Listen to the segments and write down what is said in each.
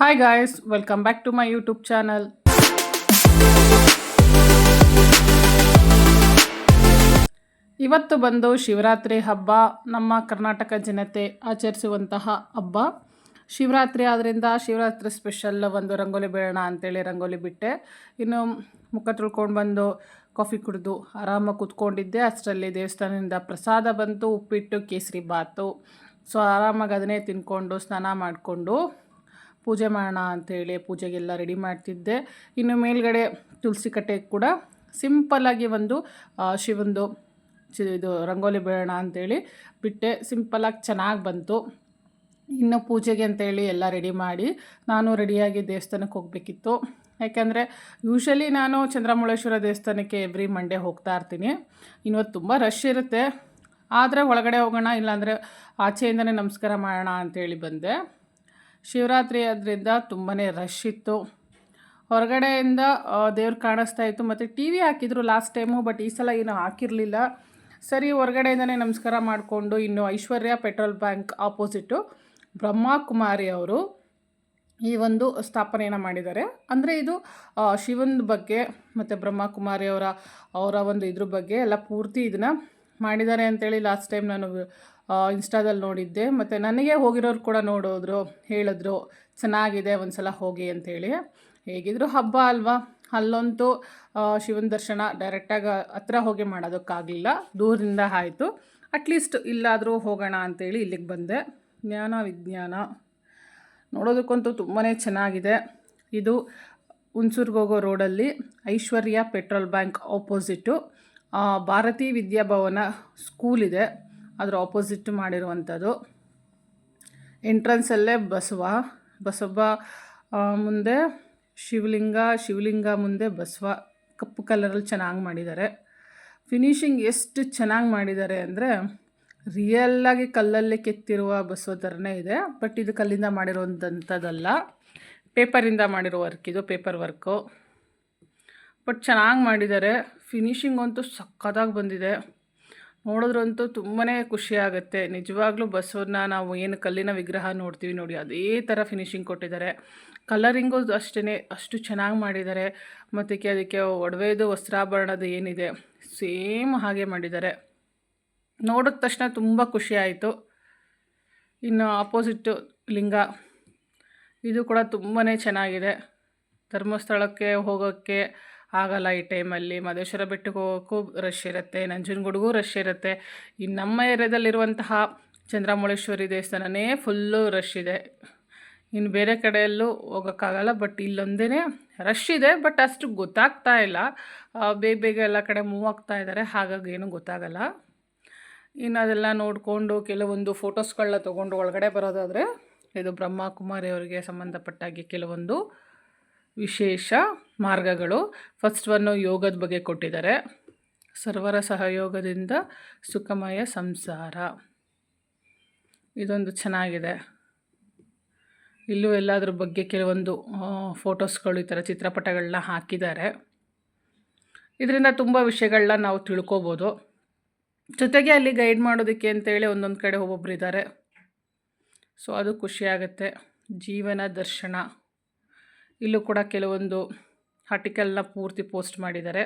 Hi guys welcome back to my YouTube channel ಇವತ್ತು ಬಂದು ಶಿವರಾತ್ರಿ ಹಬ್ಬ, ನಮ್ಮ ಕರ್ನಾಟಕ ಜನತೆ ಆಚರಿಸುವಂತಹ ಹಬ್ಬ. ಶಿವರಾತ್ರಿ ಆದ್ದರಿಂದ ಶಿವರಾತ್ರಿ ಸ್ಪೆಷಲ್ ಒಂದು ರಂಗೋಲಿ ಬೇಡೋಣ ಅಂತೇಳಿ ರಂಗೋಲಿ ಬಿಟ್ಟೆ. ಇನ್ನು ಮುಖ ತುಳ್ಕೊಂಡು ಬಂದು ಕಾಫಿ ಕುಡಿದು ಆರಾಮಾಗಿ ಕೂತ್ಕೊಂಡಿದ್ದೆ. ಅಷ್ಟರಲ್ಲಿ ದೇವಸ್ಥಾನದಿಂದ ಪ್ರಸಾದ ಬಂತು, ಉಪ್ಪಿಟ್ಟು, ಕೇಸರಿ ಬಾತು. ಸೊ ಆರಾಮಾಗಿ ಅದನ್ನೇ ತಿನ್ಕೊಂಡು, ಸ್ನಾನ ಮಾಡಿಕೊಂಡು ಪೂಜೆ ಮಾಡೋಣ ಅಂಥೇಳಿ ಪೂಜೆಗೆಲ್ಲ ರೆಡಿ ಮಾಡ್ತಿದ್ದೆ. ಇನ್ನು ಮೇಲ್ಗಡೆ ತುಳಸಿ ಕಟ್ಟೆ ಕೂಡ ಸಿಂಪಲ್ಲಾಗಿ ಒಂದು ಶಿವಂದು ಚಿ, ಇದು ರಂಗೋಲಿ ಬೇಡೋಣ ಅಂಥೇಳಿ ಬಿಟ್ಟೆ. ಸಿಂಪಲ್ಲಾಗಿ ಚೆನ್ನಾಗಿ ಬಂತು. ಇನ್ನು ಪೂಜೆಗೆ ಅಂತೇಳಿ ಎಲ್ಲ ರೆಡಿ ಮಾಡಿ ನಾನು ರೆಡಿಯಾಗಿ ದೇವಸ್ಥಾನಕ್ಕೆ ಹೋಗಬೇಕಿತ್ತು. ಯಾಕೆಂದರೆ ಯೂಶಲಿ ನಾನು ಚಂದ್ರಮೌಳೇಶ್ವರ ದೇವಸ್ಥಾನಕ್ಕೆ ಎವ್ರಿ ಮಂಡೇ ಹೋಗ್ತಾ ಇರ್ತೀನಿ. ಇವತ್ತು ತುಂಬ ರಶ್ ಇರುತ್ತೆ. ಆದರೆ ಒಳಗಡೆ ಹೋಗೋಣ, ಇಲ್ಲಾಂದರೆ ಆಚೆಯಿಂದನೇ ನಮಸ್ಕಾರ ಮಾಡೋಣ ಅಂತೇಳಿ ಬಂದೆ. ಶಿವರಾತ್ರಿ ಆದ್ದರಿಂದ ತುಂಬಾ ರಶ್ ಇತ್ತು. ಹೊರಗಡೆಯಿಂದ ದೇವ್ರು ಕಾಣಿಸ್ತಾ ಇತ್ತು. ಮತ್ತು ಟಿ ವಿ ಹಾಕಿದ್ರು ಲಾಸ್ಟ್ ಟೈಮು ಬಟ್ ಈ ಸಲ ಏನು ಹಾಕಿರಲಿಲ್ಲ. ಸರಿ, ಹೊರಗಡೆಯಿಂದನೇ ನಮಸ್ಕಾರ ಮಾಡಿಕೊಂಡು ಇನ್ನು Aishwarya petrol bank opposite Brahmakumari ಅವರು ಈ ಒಂದು ಸ್ಥಾಪನೆಯನ್ನು ಮಾಡಿದ್ದಾರೆ. ಅಂದರೆ ಇದು ಶಿವನ ಬಗ್ಗೆ ಮತ್ತು ಬ್ರಹ್ಮಕುಮಾರಿ ಅವರ ಅವರ ಒಂದು ಇದ್ರ ಬಗ್ಗೆ ಎಲ್ಲ ಪೂರ್ತಿ ಇದನ್ನು ಮಾಡಿದ್ದಾರೆ ಅಂತೇಳಿ ಲಾಸ್ಟ್ ಟೈಮ್ ನಾನು ಇನ್ಸ್ಟಾದಲ್ಲಿ ನೋಡಿದ್ದೆ. ಮತ್ತು ನನಗೆ ಹೋಗಿರೋರು ಕೂಡ ನೋಡೋದ್ರು, ಹೇಳಿದ್ರು, ಚೆನ್ನಾಗಿದೆ ಒಂದು ಸಲ ಹೋಗಿ ಅಂತೇಳಿ ಹೇಗಿದ್ರು ಹಬ್ಬ ಅಲ್ವಾ? ಅಲ್ಲಂತೂ ಶಿವನ ದರ್ಶನ ಡೈರೆಕ್ಟಾಗಿ ಹತ್ರ ಹೋಗಿ ಮಾಡೋದಕ್ಕಾಗಲಿಲ್ಲ. ದೂರದಿಂದ ಆಯಿತು. ಅಟ್ಲೀಸ್ಟ್ ಇಲ್ಲಾದರೂ ಹೋಗೋಣ ಅಂತೇಳಿ ಇಲ್ಲಿಗೆ ಬಂದೆ. ಜ್ಞಾನ ವಿಜ್ಞಾನ. ನೋಡೋದಕ್ಕಂತೂ ತುಂಬಾ ಚೆನ್ನಾಗಿದೆ. ಇದು ಹುಣಸೂರ್ಗೆ ಹೋಗೋ ರೋಡಲ್ಲಿ Aishwarya petrol bank opposite Bharati Bharati Vidyabhavana school ಇದೆ. ಅದರ ಆಪೋಸಿಟ್ ಮಾಡಿರುವಂಥದ್ದು. ಎಂಟ್ರೆನ್ಸಲ್ಲೇ ಬಸವ ಬಸವ ಮುಂದೆ ಶಿವಲಿಂಗ ಶಿವಲಿಂಗ ಮುಂದೆ ಬಸವ. ಕಪ್ಪು ಕಲರಲ್ಲಿ ಚೆನ್ನಾಗಿ ಮಾಡಿದ್ದಾರೆ. ಫಿನಿಶಿಂಗ್ ಎಷ್ಟು ಚೆನ್ನಾಗಿ ಮಾಡಿದ್ದಾರೆ ಅಂದರೆ ರಿಯಲ್ಲಾಗಿ ಕಲ್ಲಲ್ಲಿ ಕೆತ್ತಿರುವ ಬಸವ ಥರನೇ ಇದೆ. ಬಟ್ ಇದು ಕಲ್ಲಿಂದ ಮಾಡಿರುವಂಥದ್ದಲ್ಲ ಪೇಪರಿಂದ ಮಾಡಿರೋ ವರ್ಕ್ ಇದು ಪೇಪರ್ ವರ್ಕು ಬಟ್ ಚೆನ್ನಾಗಿ ಮಾಡಿದ್ದಾರೆ. ಫಿನಿಶಿಂಗ್ ಅಂತೂ ಸಕ್ಕತ್ತಾಗಿ ಬಂದಿದೆ. ನೋಡಿದ್ರಂತೂ ತುಂಬಾ ಖುಷಿ ಆಗುತ್ತೆ. ನಿಜವಾಗ್ಲೂ ಬಸವನ್ನ ನಾವು ಏನು ಕಲ್ಲಿನ ವಿಗ್ರಹ ನೋಡ್ತೀವಿ ನೋಡಿ, ಅದೇ ಥರ ಫಿನಿಶಿಂಗ್ ಕೊಟ್ಟಿದ್ದಾರೆ. ಕಲರಿಂಗು ಅಷ್ಟೇ ಅಷ್ಟು ಚೆನ್ನಾಗಿ ಮಾಡಿದ್ದಾರೆ. ಮತ್ತು ಅದಕ್ಕೆ ಒಡವೆದು, ವಸ್ತ್ರಾಭರಣದ ಏನಿದೆ, ಸೇಮ್ ಹಾಗೆ ಮಾಡಿದ್ದಾರೆ. ನೋಡಿದ ತಕ್ಷಣ ತುಂಬ ಖುಷಿ ಆಯಿತು. ಇನ್ನು ಆಪೋಸಿಟ್ಟು ಲಿಂಗ, ಇದು ಕೂಡ ತುಂಬಾ ಚೆನ್ನಾಗಿದೆ. ಧರ್ಮಸ್ಥಳಕ್ಕೆ ಹೋಗೋಕ್ಕೆ ಆಗಲ್ಲ ಈ ಟೈಮಲ್ಲಿ. ಮಧೇಶ್ವರ ಬೆಟ್ಟಕ್ಕೆ ಹೋಗೋಕ್ಕೂ ರಶ್ ಇರುತ್ತೆ, ನಂಜನಗೂಡಿಗೂ ರಶ್ ಇರುತ್ತೆ. ಇನ್ನು ನಮ್ಮ ಏರಿಯಾದಲ್ಲಿರುವಂತಹ ಚಂದ್ರಮೌಳೇಶ್ವರಿ ದೇವಸ್ಥಾನವೇ ಫುಲ್ಲು ರಶ್ ಇದೆ. ಇನ್ನು ಬೇರೆ ಕಡೆಯಲ್ಲೂ ಹೋಗೋಕ್ಕಾಗಲ್ಲ ಬಟ್ ಇಲ್ಲೊಂದೇ ರಶ್ ಇದೆ ಬಟ್ ಅಷ್ಟು ಗೊತ್ತಾಗ್ತಾ ಇಲ್ಲ. ಬೇಗ ಬೇಗ ಎಲ್ಲ ಕಡೆ ಮೂವ್ ಆಗ್ತಾ ಇದ್ದಾರೆ ಹಾಗಾಗಿ ಏನೂ ಗೊತ್ತಾಗಲ್ಲ. ಇನ್ನು ಅದೆಲ್ಲ ನೋಡಿಕೊಂಡು ಕೆಲವೊಂದು ಫೋಟೋಸ್ಗಳನ್ನ ತೊಗೊಂಡು ಒಳಗಡೆ ಬರೋದಾದರೆ, ಇದು ಬ್ರಹ್ಮಕುಮಾರಿ ಅವರಿಗೆ ಸಂಬಂಧಪಟ್ಟಾಗಿ ಕೆಲವೊಂದು ವಿಶೇಷ ಮಾರ್ಗಗಳು. ಫಸ್ಟ್ ಒನ್ನು ಯೋಗದ ಬಗ್ಗೆ ಕೊಟ್ಟಿದ್ದಾರೆ. ಸರ್ವರ ಸಹಯೋಗದಿಂದ ಸುಖಮಯ ಸಂಸಾರ. ಇದೊಂದು ಚೆನ್ನಾಗಿದೆ. ಇಲ್ಲೂ ಎಲ್ಲದ್ರ ಬಗ್ಗೆ ಕೆಲವೊಂದು ಫೋಟೋಸ್ಗಳು ಈ ಥರ ಚಿತ್ರಪಟಗಳನ್ನ ಹಾಕಿದ್ದಾರೆ. ಇದರಿಂದ ತುಂಬ ವಿಷಯಗಳನ್ನ ನಾವು ತಿಳ್ಕೊಬೋದು. ಜೊತೆಗೆ ಅಲ್ಲಿ ಗೈಡ್ ಮಾಡೋದಕ್ಕೆ ಅಂತೇಳಿ ಒಂದೊಂದು ಕಡೆ ಒಬ್ಬೊಬ್ರು ಇದ್ದಾರೆ. ಸೊ ಅದು ಖುಷಿಯಾಗುತ್ತೆ ಜೀವನ ದರ್ಶನ. ಇಲ್ಲೂ ಕೂಡ ಕೆಲವೊಂದು ಆರ್ಟಿಕಲ್ನ ಪೂರ್ತಿ ಪೋಸ್ಟ್ ಮಾಡಿದ್ದಾರೆ.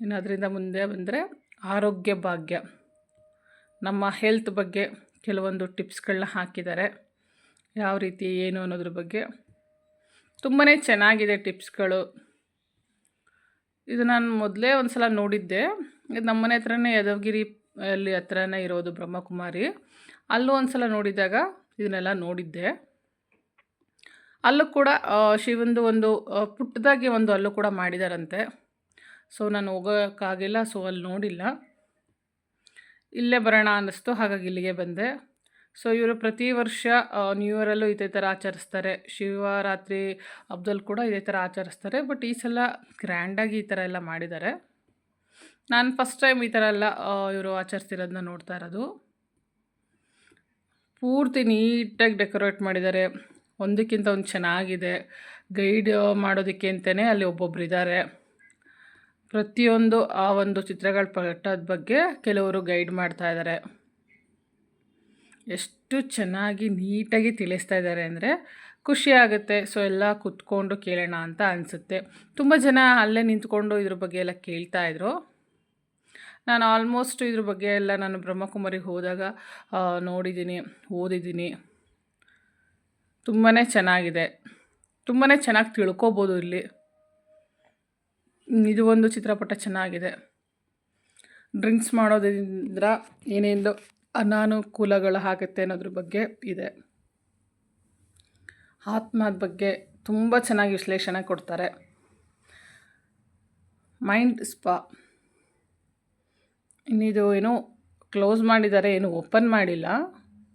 ಇನ್ನು ಅದರಿಂದ ಮುಂದೆ ಬಂದರೆ ಆರೋಗ್ಯ ಭಾಗ್ಯ. ನಮ್ಮ ಹೆಲ್ತ್ ಬಗ್ಗೆ ಕೆಲವೊಂದು ಟಿಪ್ಸ್ಗಳನ್ನ ಹಾಕಿದ್ದಾರೆ. ಯಾವ ರೀತಿ, ಏನು ಅನ್ನೋದ್ರ ಬಗ್ಗೆ ತುಂಬಾ ಚೆನ್ನಾಗಿದೆ ಟಿಪ್ಸ್ಗಳು ಇದು ನಾನು ಮೊದಲೇ ಒಂದು ಸಲ ನೋಡಿದ್ದೆ. ಇದು ನಮ್ಮನೆ ಹತ್ರನೇ ಯದವಗಿರಿ ಅಲ್ಲಿ ಹತ್ರನೇ ಇರೋದು ಬ್ರಹ್ಮಕುಮಾರಿ. ಅಲ್ಲೂ ಒಂದು ಸಲ ನೋಡಿದಾಗ ಇದನ್ನೆಲ್ಲ ನೋಡಿದ್ದೆ. ಅಲ್ಲೂ ಕೂಡ ಶಿವಂದು ಒಂದು ಪುಟ್ಟದಾಗಿ ಒಂದು ಅಲ್ಲೂ ಕೂಡ ಮಾಡಿದಾರಂತೆ. ಸೊ, ನಾನು ಹೋಗೋಕ್ಕಾಗಿಲ್ಲ, ಸೊ, ಅಲ್ಲಿ ನೋಡಿಲ್ಲ. ಇಲ್ಲೇ ಬರೋಣ ಅನ್ನಿಸ್ತು, ಹಾಗಾಗಿ ಇಲ್ಲಿಗೆ ಬಂದೆ. ಸೊ, ಇವರು ಪ್ರತಿ ವರ್ಷ ನ್ಯೂ ಇಯರಲ್ಲೂ ಇದೇ ಥರ ಆಚರಿಸ್ತಾರೆ. ಶಿವರಾತ್ರಿ ಹಬ್ಬದಲ್ಲಿ ಕೂಡ ಇದೇ ಥರ ಆಚರಿಸ್ತಾರೆ. ಬಟ್ ಈ ಸಲ ಗ್ರ್ಯಾಂಡಾಗಿ ಈ ಥರ ಎಲ್ಲ ಮಾಡಿದ್ದಾರೆ. ನಾನು ಫಸ್ಟ್ ಟೈಮ್ ಈ ಥರ ಎಲ್ಲ ಇವರು ಆಚರಿಸ್ತಿರೋದನ್ನ ನೋಡ್ತಾ ಇರೋದು. ಪೂರ್ತಿ ನೀಟಾಗಿ ಡೆಕೋರೇಟ್ ಮಾಡಿದ್ದಾರೆ. ಒಂದಕ್ಕಿಂತ ಒಂದು ಚೆನ್ನಾಗಿದೆ. ಗೈಡ್ ಮಾಡೋದಕ್ಕೆ ಅಂತಲೇ ಅಲ್ಲಿ ಒಬ್ಬೊಬ್ರು ಇದ್ದಾರೆ. ಪ್ರತಿಯೊಂದು ಆ ಒಂದು ಚಿತ್ರಗಳ ಪಟ್ಟದ ಬಗ್ಗೆ ಕೆಲವರು ಗೈಡ್ ಮಾಡ್ತಾ ಇದ್ದಾರೆ. ಎಷ್ಟು ಚೆನ್ನಾಗಿ ನೀಟಾಗಿ ತಿಳಿಸ್ತಾ ಇದ್ದಾರೆ ಅಂದರೆ ಖುಷಿ ಆಗುತ್ತೆ. ಸೊ, ಎಲ್ಲ ಕುತ್ಕೊಂಡು ಕೇಳೋಣ ಅಂತ ಅನಿಸುತ್ತೆ. ತುಂಬ ಜನ ಅಲ್ಲೇ ನಿಂತ್ಕೊಂಡು ಇದ್ರ ಬಗ್ಗೆ ಎಲ್ಲ ಕೇಳ್ತಾಯಿದ್ರು ನಾನು ಆಲ್ಮೋಸ್ಟ್ ಇದ್ರ ಬಗ್ಗೆ ಎಲ್ಲ ನಾನು ಬ್ರಹ್ಮಕುಮಾರಿಗೆ ಹೋದಾಗ ನೋಡಿದ್ದೀನಿ, ಓದಿದ್ದೀನಿ. ತುಂಬಾ ಚೆನ್ನಾಗಿದೆ. ತುಂಬಾ ಚೆನ್ನಾಗಿ ತಿಳ್ಕೊಬೋದು ಇಲ್ಲಿ. ಇದು ಒಂದು ಚಿತ್ರಪಟ ಚೆನ್ನಾಗಿದೆ. ಡ್ರಿಂಕ್ಸ್ ಮಾಡೋದ್ರಿಂದ ಏನೇನು ಅನಾನುಕೂಲಗಳು ಆಗುತ್ತೆ ಅನ್ನೋದ್ರ ಬಗ್ಗೆ ಇದೆ. ಆತ್ಮದ ಬಗ್ಗೆ ತುಂಬ ಚೆನ್ನಾಗಿ ವಿಶ್ಲೇಷಣೆ ಕೊಡ್ತಾರೆ. Mind spa. ಇನ್ನಿದು ಏನು ಕ್ಲೋಸ್ ಮಾಡಿದ್ದಾರೆ, ಏನು ಓಪನ್ ಮಾಡಿಲ್ಲ.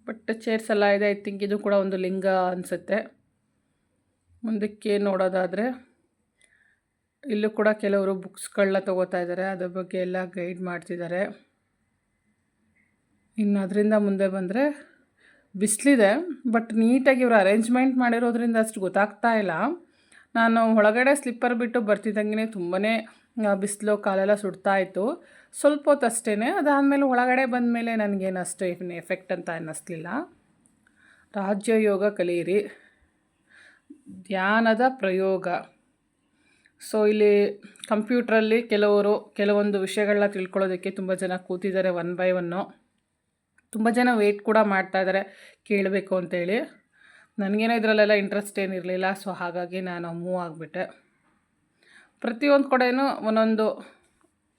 ಬಟ್ ಚೇರ್ಸ್ ಎಲ್ಲ ಇದೆ. ಐ ಥಿಂಕ್ ಇದು ಕೂಡ ಒಂದು ಲಿಂಗ ಅನಿಸುತ್ತೆ. ಮುಂದಕ್ಕೆ ನೋಡೋದಾದರೆ ಇಲ್ಲೂ ಕೂಡ ಕೆಲವರು ಬುಕ್ಸ್ಗಳನ್ನ ತಗೋತಾ ಇದ್ದಾರೆ ಅದ್ರ ಬಗ್ಗೆ ಎಲ್ಲ ಗೈಡ್ ಮಾಡ್ತಿದ್ದಾರೆ ಇನ್ನು ಅದರಿಂದ ಮುಂದೆ ಬಂದರೆ ಬಿಸಿಲಿದೆ ಬಟ್ ನೀಟಾಗಿ ಇವರು ಅರೇಂಜ್ಮೆಂಟ್ ಮಾಡಿರೋದ್ರಿಂದ ಅಷ್ಟು ಗೊತ್ತಾಗ್ತಾ ಇಲ್ಲ. ನಾನು ಒಳಗಡೆ ಸ್ಲಿಪ್ಪರ್ ಬಿಟ್ಟು ಬರ್ತಿದ್ದಂಗೆ ತುಂಬಾ ಬಿಸಿಲು ಕಾಲೆಲ್ಲ ಸುಡ್ತಾ ಇತ್ತು. ಸ್ವಲ್ಪ ಹೊತ್ತು ಅಷ್ಟೇ ಅದಾದಮೇಲೆ ಒಳಗಡೆ ಬಂದಮೇಲೆ ನನಗೇನು ಅಷ್ಟು ಎಫೆಕ್ಟ್ ಅಂತ ಅನ್ನಿಸ್ಲಿಲ್ಲ. ರಾಜ್ಯಯೋಗ ಕಲಿಯಿರಿ. ಧ್ಯಾನದ ಪ್ರಯೋಗ. ಸೊ ಇಲ್ಲಿ ಕಂಪ್ಯೂಟ್ರಲ್ಲಿ ಕೆಲವರು ಕೆಲವೊಂದು ವಿಷಯಗಳನ್ನ ತಿಳ್ಕೊಳ್ಳೋದಕ್ಕೆ ತುಂಬ ಜನ ಕೂತಿದ್ದಾರೆ ಒನ್ ಬೈ ಒನ್ನು ತುಂಬ ಜನ ವೆಯ್ಟ್ ಕೂಡ ಮಾಡ್ತಾಯಿದ್ದಾರೆ ಕೇಳಬೇಕು ಅಂತೇಳಿ. ನನಗೇನೋ ಇದರಲ್ಲೆಲ್ಲ ಇಂಟ್ರೆಸ್ಟ್ ಏನಿರಲಿಲ್ಲ. ಸೊ ಹಾಗಾಗಿ ನಾನು ಮೂವ್ ಆಗಿಬಿಟ್ಟೆ. ಪ್ರತಿಯೊಂದು ಕಡೆಯೂ ಒಂದೊಂದು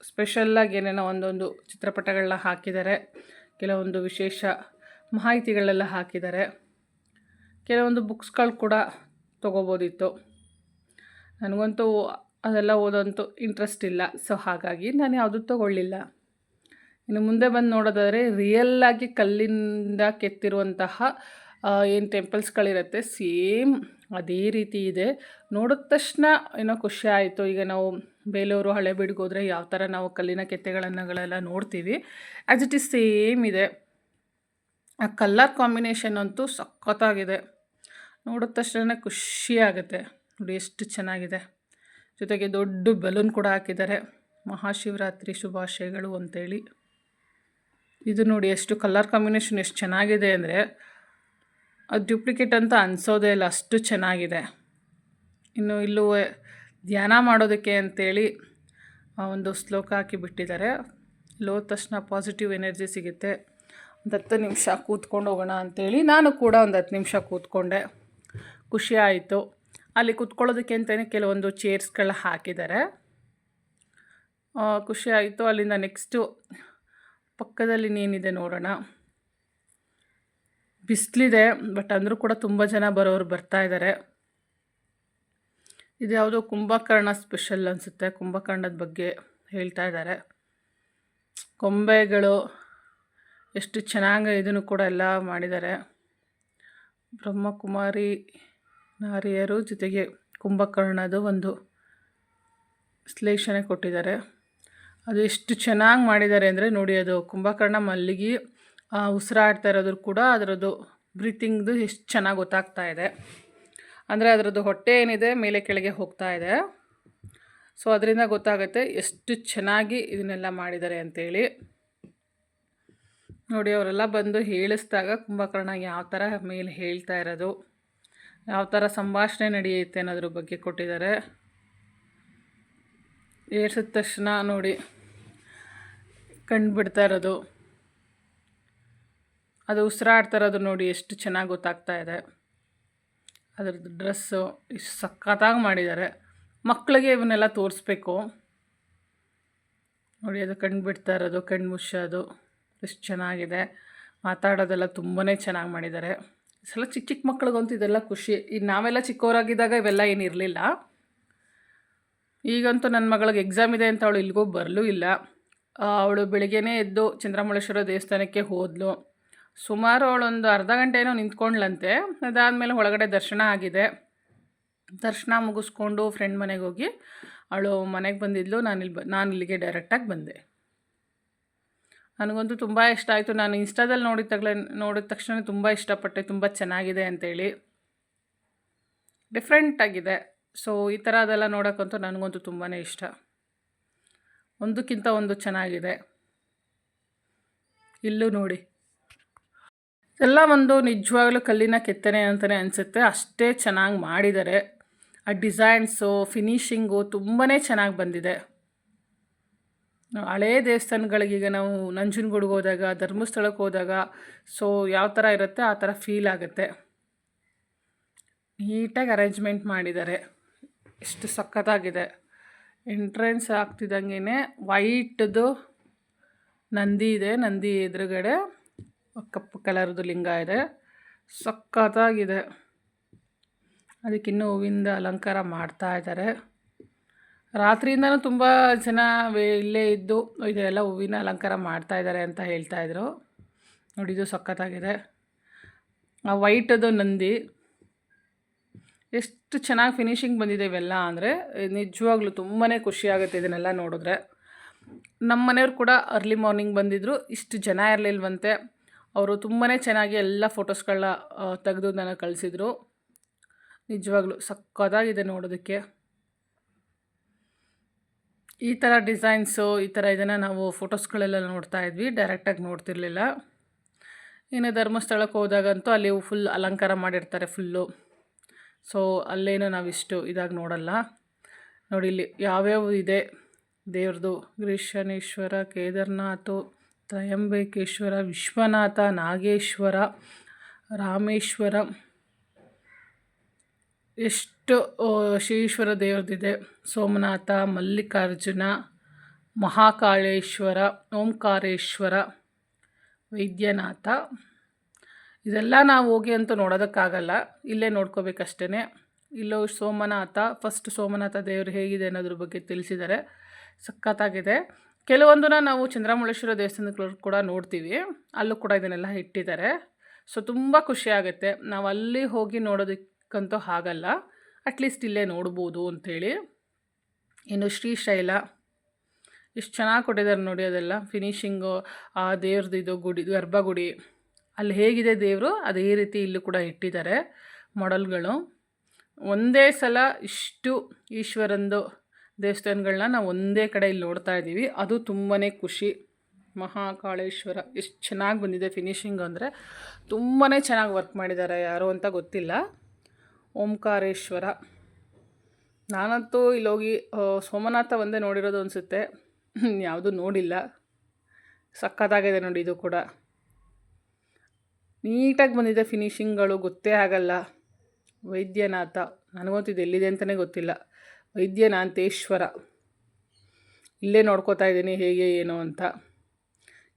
ಸ್ಪೆಷಲ್ಲಾಗಿ ಏನೇನೋ ಒಂದೊಂದು ಚಿತ್ರಪಟಗಳನ್ನ ಹಾಕಿದ್ದಾರೆ. ಕೆಲವೊಂದು ವಿಶೇಷ ಮಾಹಿತಿಗಳೆಲ್ಲ ಹಾಕಿದ್ದಾರೆ. ಕೆಲವೊಂದು ಬುಕ್ಸ್ಗಳು ಕೂಡ ತೊಗೋಬೋದಿತ್ತು. ನನಗಂತೂ ಅದೆಲ್ಲ ಓದೋಂತೂ ಇಂಟ್ರೆಸ್ಟ್ ಇಲ್ಲ. ಸೊ ಹಾಗಾಗಿ ನಾನು ಯಾವುದೂ ತೊಗೊಳ್ಳಿಲ್ಲ. ಇನ್ನು ಮುಂದೆ ಬಂದು ನೋಡೋದಾದರೆ ರಿಯಲ್ಲಾಗಿ ಕಲ್ಲಿಂದ ಕೆತ್ತಿರುವಂತಹ ಏನು ಟೆಂಪಲ್ಸ್ಗಳಿರುತ್ತೆ ಸೇಮ್ ಅದೇ ರೀತಿ ಇದೆ. ನೋಡಿದ ತಕ್ಷಣ ಏನೋ ಖುಷಿ ಆಯಿತು. ಈಗ ನಾವು ಬೇಲೂರು ಹಳೆಬೀಡಿಗೆ ಹೋದರೆ ಯಾವ ಥರ ನಾವು ಕಲ್ಲಿನ ಕೆತ್ತೆಗಳನ್ನುಗಳೆಲ್ಲ ನೋಡ್ತೀವಿ. ಆ್ಯಸ್ ಇಟ್ ಈಸ್ ಸೇಮ್ ಇದೆ. ಆ ಕಲ್ಲರ್ ಕಾಂಬಿನೇಷನ್ ಅಂತೂ ಸಖತ್ತಾಗಿದೆ. ನೋಡಿದ ತಕ್ಷಣ ಖುಷಿಯಾಗುತ್ತೆ ನೋಡಿ ಎಷ್ಟು ಚೆನ್ನಾಗಿದೆ. ಜೊತೆಗೆ ದೊಡ್ಡ ಬಲೂನ್ ಕೂಡ ಹಾಕಿದ್ದಾರೆ. ಮಹಾಶಿವರಾತ್ರಿ ಶುಭಾಶಯಗಳು ಅಂತೇಳಿ. ಇದು ನೋಡಿ ಎಷ್ಟು ಕಲರ್ ಕಾಂಬಿನೇಷನ್ ಎಷ್ಟು ಚೆನ್ನಾಗಿದೆ ಅಂದರೆ ಅದು ಡ್ಯೂಪ್ಲಿಕೇಟ್ ಅಂತ ಅನಿಸೋದೇ ಇಲ್ಲ. ಅಷ್ಟು ಚೆನ್ನಾಗಿದೆ. ಇನ್ನು ಇಲ್ಲೂ ಧ್ಯಾನ ಮಾಡೋದಕ್ಕೆ ಅಂತೇಳಿ ಆ ಒಂದು ಶ್ಲೋಕ ಹಾಕಿ ಬಿಟ್ಟಿದ್ದಾರೆ. ಲೋ ತಕ್ಷಣ ಪಾಸಿಟಿವ್ ಎನರ್ಜಿ ಸಿಗುತ್ತೆ. ಒಂದು ಹತ್ತು ನಿಮಿಷ ಕೂತ್ಕೊಂಡು ಹೋಗೋಣ ಅಂತೇಳಿ ನಾನು ಕೂಡ ಒಂದು ಹತ್ತು ನಿಮಿಷ ಕೂತ್ಕೊಂಡೆ. ಖುಷಿ ಆಯಿತು. ಅಲ್ಲಿ ಕೂತ್ಕೊಳ್ಳೋದಕ್ಕೆ ಅಂತಲೇ ಕೆಲವೊಂದು ಚೇರ್ಸ್ಗಳ ಹಾಕಿದ್ದಾರೆ. ಖುಷಿಯಾಯಿತು ಅಲ್ಲಿಂದ ನೆಕ್ಸ್ಟು ಪಕ್ಕದಲ್ಲಿ ಏನಿದೆ ನೋಡೋಣ. ಬಿಸಿಲಿದೆ ಬಟ್ ಅಂದರೂ ಕೂಡ ತುಂಬ ಜನ ಬರೋರು ಬರ್ತಾ ಇದ್ದಾರೆ. ಇದು ಯಾವುದೋ ಕುಂಭಕರ್ಣ ಸ್ಪೆಷಲ್ ಅನಿಸುತ್ತೆ. ಕುಂಭಕರ್ಣದ ಬಗ್ಗೆ ಹೇಳ್ತಾ ಇದ್ದಾರೆ ಕೊಂಬೆಗಳು ಎಷ್ಟು ಚೆನ್ನಾಗಿ ಇದನ್ನು ಕೂಡ ಎಲ್ಲ ಮಾಡಿದ್ದಾರೆ. ಬ್ರಹ್ಮಕುಮಾರಿ ನಾರಿಯರು ಜೊತೆಗೆ ಕುಂಭಕರ್ಣದ ಒಂದು ವಿಶ್ಲೇಷಣೆ ಕೊಟ್ಟಿದ್ದಾರೆ. ಅದು ಎಷ್ಟು ಚೆನ್ನಾಗಿ ಮಾಡಿದ್ದಾರೆ ಅಂದರೆ ನೋಡಿ ಅದು ಕುಂಭಕರ್ಣ ಮಲ್ಲಿಗೆ ಉಸಿರಾಡ್ತಾ ಇರೋದ್ರು ಕೂಡ ಅದರದ್ದು ಬ್ರೀತಿಂಗ್ದು ಎಷ್ಟು ಚೆನ್ನಾಗಿ ಗೊತ್ತಾಗ್ತಾ ಇದೆ. ಅಂದರೆ ಅದರದ್ದು ಹೊಟ್ಟೆ ಏನಿದೆ, ಮೇಲೆ ಕೆಳಗೆ ಹೋಗ್ತಾ ಇದೆ. ಸೊ ಅದರಿಂದ ಗೊತ್ತಾಗುತ್ತೆ ಎಷ್ಟು ಚೆನ್ನಾಗಿ ಇದನ್ನೆಲ್ಲ ಮಾಡಿದ್ದಾರೆ ಅಂತೇಳಿ. ನೋಡಿ, ಅವರೆಲ್ಲ ಬಂದು ಹೇಳಿಸಿದಾಗ ಕುಂಭಕರ್ಣ ಯಾವ ಥರ ಮೇಲೆ ಹೇಳ್ತಾ ಇರೋದು, ಯಾವ ಥರ ಸಂಭಾಷಣೆ ನಡೆಯುತ್ತೆ ಅನ್ನೋದ್ರ ಬಗ್ಗೆ ಕೊಟ್ಟಿದ್ದಾರೆ. ಏರ್ಸಿದ ತಕ್ಷಣ ನೋಡಿ, ಕಂಡುಬಿಡ್ತಾ ಬಿಡ್ತಾ ಇರೋದು. ಅದು ಉಸಿರಾಡ್ತಾ ಇರೋದು ನೋಡಿ ಎಷ್ಟು ಚೆನ್ನಾಗಿ ಗೊತ್ತಾಗ್ತಾ ಇದೆ. ಅದರದ್ದು ಡ್ರೆಸ್ಸು ಇಷ್ಟು ಸಖತ್ತಾಗಿ ಮಾಡಿದ್ದಾರೆ. ಮಕ್ಕಳಿಗೆ ಇವನ್ನೆಲ್ಲ ತೋರಿಸ್ಬೇಕು. ನೋಡಿ, ಅದು ಕಣ್ಣು ಬಿಡ್ತಾ ಇರೋದು, ಕಣ್ಣು ಮುಚ್ಚೋದು. ಎಷ್ಟು ಚೆನ್ನಾಗಿದೆ. ಮಾತಾಡೋದೆಲ್ಲ ತುಂಬಾ ಚೆನ್ನಾಗಿ ಮಾಡಿದ್ದಾರೆ. ಸಲ ಚಿಕ್ಕ ಚಿಕ್ಕ ಮಕ್ಳಿಗಂತೂ ಇದೆಲ್ಲ ಖುಷಿ. ಈಗ ನಾವೆಲ್ಲ ಚಿಕ್ಕವರಾಗಿದ್ದಾಗ ಇವೆಲ್ಲ ಏನು ಇರಲಿಲ್ಲ. ಈಗಂತೂ ನನ್ನ ಮಗಳಿಗೆ ಎಕ್ಸಾಮ್ ಇದೆ ಅಂತ ಅವಳು ಇಲ್ಲಿಗೂ ಬರಲೂ ಇಲ್ಲ. ಅವಳು ಬೆಳಿಗ್ಗೆನೇ ಎದ್ದು ಚಂದ್ರಮೌಳೇಶ್ವರ ದೇವಸ್ಥಾನಕ್ಕೆ ಹೋದ್ಲು. ಸುಮಾರು ಅವಳೊಂದು ಅರ್ಧ ಗಂಟೆ ಏನೋ ನಿಂತ್ಕೊಂಡ್ಲಂತೆ ಅದಾದಮೇಲೆ ಒಳಗಡೆ ದರ್ಶನ ಆಗಿದೆ. ದರ್ಶನ ಮುಗಿಸ್ಕೊಂಡು ಫ್ರೆಂಡ್ ಮನೆಗೆ ಹೋಗಿ ಅವಳು ಮನೆಗೆ ಬಂದಿದ್ಲು, ನಾನು ಇಲ್ಲಿ ಬ, ನಾನು ಇಲ್ಲಿಗೆ ಡೈರೆಕ್ಟಾಗಿ ಬಂದೆ. ನನಗಂತೂ ತುಂಬ ಇಷ್ಟ ಆಯಿತು. ನಾನು ಇನ್ಸ್ಟಾದಲ್ಲಿ ನೋಡಿದ ತಗಲೇ ನೋಡಿದ ತಕ್ಷಣ ತುಂಬ ಇಷ್ಟಪಟ್ಟೆ, ತುಂಬ ಚೆನ್ನಾಗಿದೆ ಅಂತೇಳಿ. ಡಿಫ್ರೆಂಟಾಗಿದೆ ಸೊ ಈ ಥರ ಅದೆಲ್ಲ ನೋಡೋಕ್ಕಂತೂ ನನಗಂತೂ ತುಂಬಾ ಇಷ್ಟ. ಒಂದಕ್ಕಿಂತ ಒಂದು ಚೆನ್ನಾಗಿದೆ. ಇಲ್ಲೂ ನೋಡಿ. ಎಲ್ಲ ಒಂದು ನಿಜವಾಗ್ಲೂ ಕಲ್ಲಿನ ಕೆತ್ತನೆ ಅಂತಲೇ ಅನಿಸುತ್ತೆ. ಅಷ್ಟೇ ಚೆನ್ನಾಗಿ ಮಾಡಿದ್ದಾರೆ. ಆ ಡಿಸೈನ್ಸು ಫಿನಿಷಿಂಗು ತುಂಬಾ ಚೆನ್ನಾಗಿ ಬಂದಿದೆ. ಹಳೇ ದೇವಸ್ಥಾನಗಳಿಗೀಗ ನಾವು ನಂಜನಗೂಡಿಗೆ ಹೋದಾಗ, ಧರ್ಮಸ್ಥಳಕ್ಕೆ ಹೋದಾಗ, ಸೊ ಯಾವ ಥರ ಇರುತ್ತೆ ಆ ಥರ ಫೀಲ್ ಆಗುತ್ತೆ. ನೀಟಾಗಿ ಅರೇಂಜ್ಮೆಂಟ್ ಮಾಡಿದ್ದಾರೆ. ಎಷ್ಟು ಸಖತ್ತಾಗಿದೆ. ಎಂಟ್ರೆನ್ಸ್ ಆಗ್ತಿದ್ದಂಗೆ ವೈಟ್ದು ನಂದಿ ಇದೆ, ನಂದಿ ಎದುರುಗಡೆ. ಕಪ್ಪು ಕಲರ್ದು ಲಿಂಗ ಇದೆ. ಸಖತ್ತಾಗಿದೆ. ಅದಕ್ಕಿನ್ನೂ ಹೂವಿಂದ ಅಲಂಕಾರ ಮಾಡ್ತಾ ಇದ್ದಾರೆ. ರಾತ್ರಿಯಿಂದನೂ ತುಂಬ ಜನ ಇಲ್ಲೇ ಇದ್ದು ಇದೆಲ್ಲ ಹೂವಿನ ಅಲಂಕಾರ ಮಾಡ್ತಾ ಇದ್ದಾರೆ ಅಂತ ಹೇಳ್ತಾ ಇದ್ರು. ನೋಡಿ, ಇದು ಸಖತ್ತಾಗಿದೆ. ಆ ವೈಟದು ನಂದಿ. ಎಷ್ಟು ಚೆನ್ನಾಗಿ ಫಿನಿಶಿಂಗ್ ಬಂದಿದೆ ಇವೆಲ್ಲ ಅಂದರೆ, ನಿಜವಾಗ್ಲೂ ತುಂಬಾ ಖುಷಿ ಆಗುತ್ತೆ ಇದನ್ನೆಲ್ಲ ನೋಡಿದ್ರೆ. ನಮ್ಮ ಮನೆಯವ್ರು ಕೂಡ ಅರ್ಲಿ ಮಾರ್ನಿಂಗ್ ಬಂದಿದ್ದರು ಇಷ್ಟು ಜನ ಇರಲಿಲ್ವಂತೆ. ಅವರು ತುಂಬಾ ಚೆನ್ನಾಗಿ ಎಲ್ಲ ಫೋಟೋಸ್ಗಳನ್ನ ತೆಗೆದು ನನಗೆ ಕಳಿಸಿದ್ರು. ನಿಜವಾಗ್ಲೂ ಸಕ್ಕತ್ತಾಗಿದೆ ನೋಡೋದಕ್ಕೆ. ಈ ಥರ ಡಿಸೈನ್ಸು, ಈ ಥರ ಇದನ್ನು ನಾವು ಫೋಟೋಸ್ಗಳೆಲ್ಲ ನೋಡ್ತಾ ಇದ್ವಿ, ಡೈರೆಕ್ಟಾಗಿ ನೋಡ್ತಿರ್ಲಿಲ್ಲ. ಇನ್ನು ಧರ್ಮಸ್ಥಳಕ್ಕೆ ಹೋದಾಗಂತೂ ಅಲ್ಲಿ ಫುಲ್ ಅಲಂಕಾರ ಮಾಡಿರ್ತಾರೆ ಫುಲ್ಲು. ಸೊ ನಾವು ನಾವಿಷ್ಟು ಇದಾಗಿ ನೋಡಲ್ಲ. ನೋಡಿ ಇಲ್ಲಿ ಯಾವ್ಯಾವ ಇದೆ. ದೇವ್ರದ್ದು ಗ್ರೀಶನೇಶ್ವರ ಕೇದಾರ್ನಾಥ್ ತ್ರಯಂಬಕೇಶ್ವರ, ವಿಶ್ವನಾಥ, ನಾಗೇಶ್ವರ, ರಾಮೇಶ್ವರ, ಎಷ್ಟು ಶ್ರೀಶ್ವರ ದೇವರದಿದೆ ಸೋಮನಾಥ, ಮಲ್ಲಿಕಾರ್ಜುನ, ಮಹಾಕಾಳೇಶ್ವರ, ಓಂಕಾರೇಶ್ವರ, ವೈದ್ಯನಾಥ. ಇದೆಲ್ಲ ನಾವು ಹೋಗಿ ಅಂತೂ ನೋಡೋದಕ್ಕಾಗಲ್ಲ. ಇಲ್ಲೇ ನೋಡ್ಕೋಬೇಕಷ್ಟೇ ಇಲ್ಲೋ ಸೋಮನಾಥ, ಫಸ್ಟ್ ಸೋಮನಾಥ ದೇವರು ಹೇಗಿದೆ ಅನ್ನೋದ್ರ ಬಗ್ಗೆ ತಿಳಿಸಿದ್ದಾರೆ. ಸಖತ್ತಾಗಿದೆ. ಕೆಲವೊಂದನ್ನ ನಾವು ಚಂದ್ರಮೌಳೇಶ್ವರ ದೇವಸ್ಥಾನಗಳು ಕೂಡ ನೋಡ್ತೀವಿ. ಅಲ್ಲೂ ಕೂಡ ಇದನ್ನೆಲ್ಲ ಇಟ್ಟಿದ್ದಾರೆ. ಸೊ ತುಂಬ ಖುಷಿ ಆಗುತ್ತೆ. ನಾವು ಅಲ್ಲಿ ಹೋಗಿ ನೋಡೋದಕ್ಕಂತೂ ಆಗಲ್ಲ ಅಟ್ಲೀಸ್ಟ್ ಇಲ್ಲೇ ನೋಡ್ಬೋದು ಅಂಥೇಳಿ. ಇನ್ನು ಶ್ರೀಶೈಲ ಎಷ್ಟು ಚೆನ್ನಾಗಿ ಕೊಟ್ಟಿದ್ದಾರೆ ನೋಡಿ ಅದೆಲ್ಲ. ಫಿನಿಷಿಂಗು ಆ ದೇವ್ರದ್ದು ಇದು ಗುಡಿ, ಗರ್ಭಗುಡಿ. ಅಲ್ಲಿ ಹೇಗಿದೆ ದೇವರು? ಅದೇ ರೀತಿ ಇಲ್ಲೂ ಕೂಡ ಇಟ್ಟಿದ್ದಾರೆ. ಮಾಡಲ್ಗಳು ಒಂದೇ ಸಲ ಇಷ್ಟು ಈಶ್ವರಂದು ದೇವಸ್ಥಾನಗಳನ್ನ ನಾವು ಒಂದೇ ಕಡೆ ಇಲ್ಲಿ ನೋಡ್ತಾ ಇದ್ದೀವಿ. ಅದು ತುಂಬಾ ಖುಷಿ. ಮಹಾಕಾಳೇಶ್ವರ, ಎಷ್ಟು ಚೆನ್ನಾಗಿ ಬಂದಿದೆ ಫಿನಿಷಿಂಗ್ ಅಂದರೆ. ತುಂಬಾ ಚೆನ್ನಾಗಿ ವರ್ಕ್ ಮಾಡಿದ್ದಾರೆ ಯಾರು ಅಂತ ಗೊತ್ತಿಲ್ಲ. ಓಂಕಾರೇಶ್ವರ. ನಾನಂತೂ ಇಲ್ಲಿ ಹೋಗಿ ಸೋಮನಾಥ ಒಂದೇ ನೋಡಿರೋದು ಅನಿಸುತ್ತೆ. ಯಾವುದೂ ನೋಡಿಲ್ಲ. ಸಕ್ಕತ್ತಾಗಿದೆ ನೋಡಿ ಇದು ಕೂಡ. ನೀಟಾಗಿ ಬಂದಿದೆ ಫಿನಿಷಿಂಗ್ಗಳು ಗೊತ್ತೇ ಆಗಲ್ಲ. ವೈದ್ಯನಾಥ. ನನಗಂತೂ ಇದು ಎಲ್ಲಿದೆ ಅಂತಲೇ ಗೊತ್ತಿಲ್ಲ. ವೈದ್ಯನಾಥೇಶ್ವರ ಇಲ್ಲೇ ನೋಡ್ಕೋತಾ ಇದ್ದೀನಿ ಹೇಗೆ ಏನು ಅಂತ.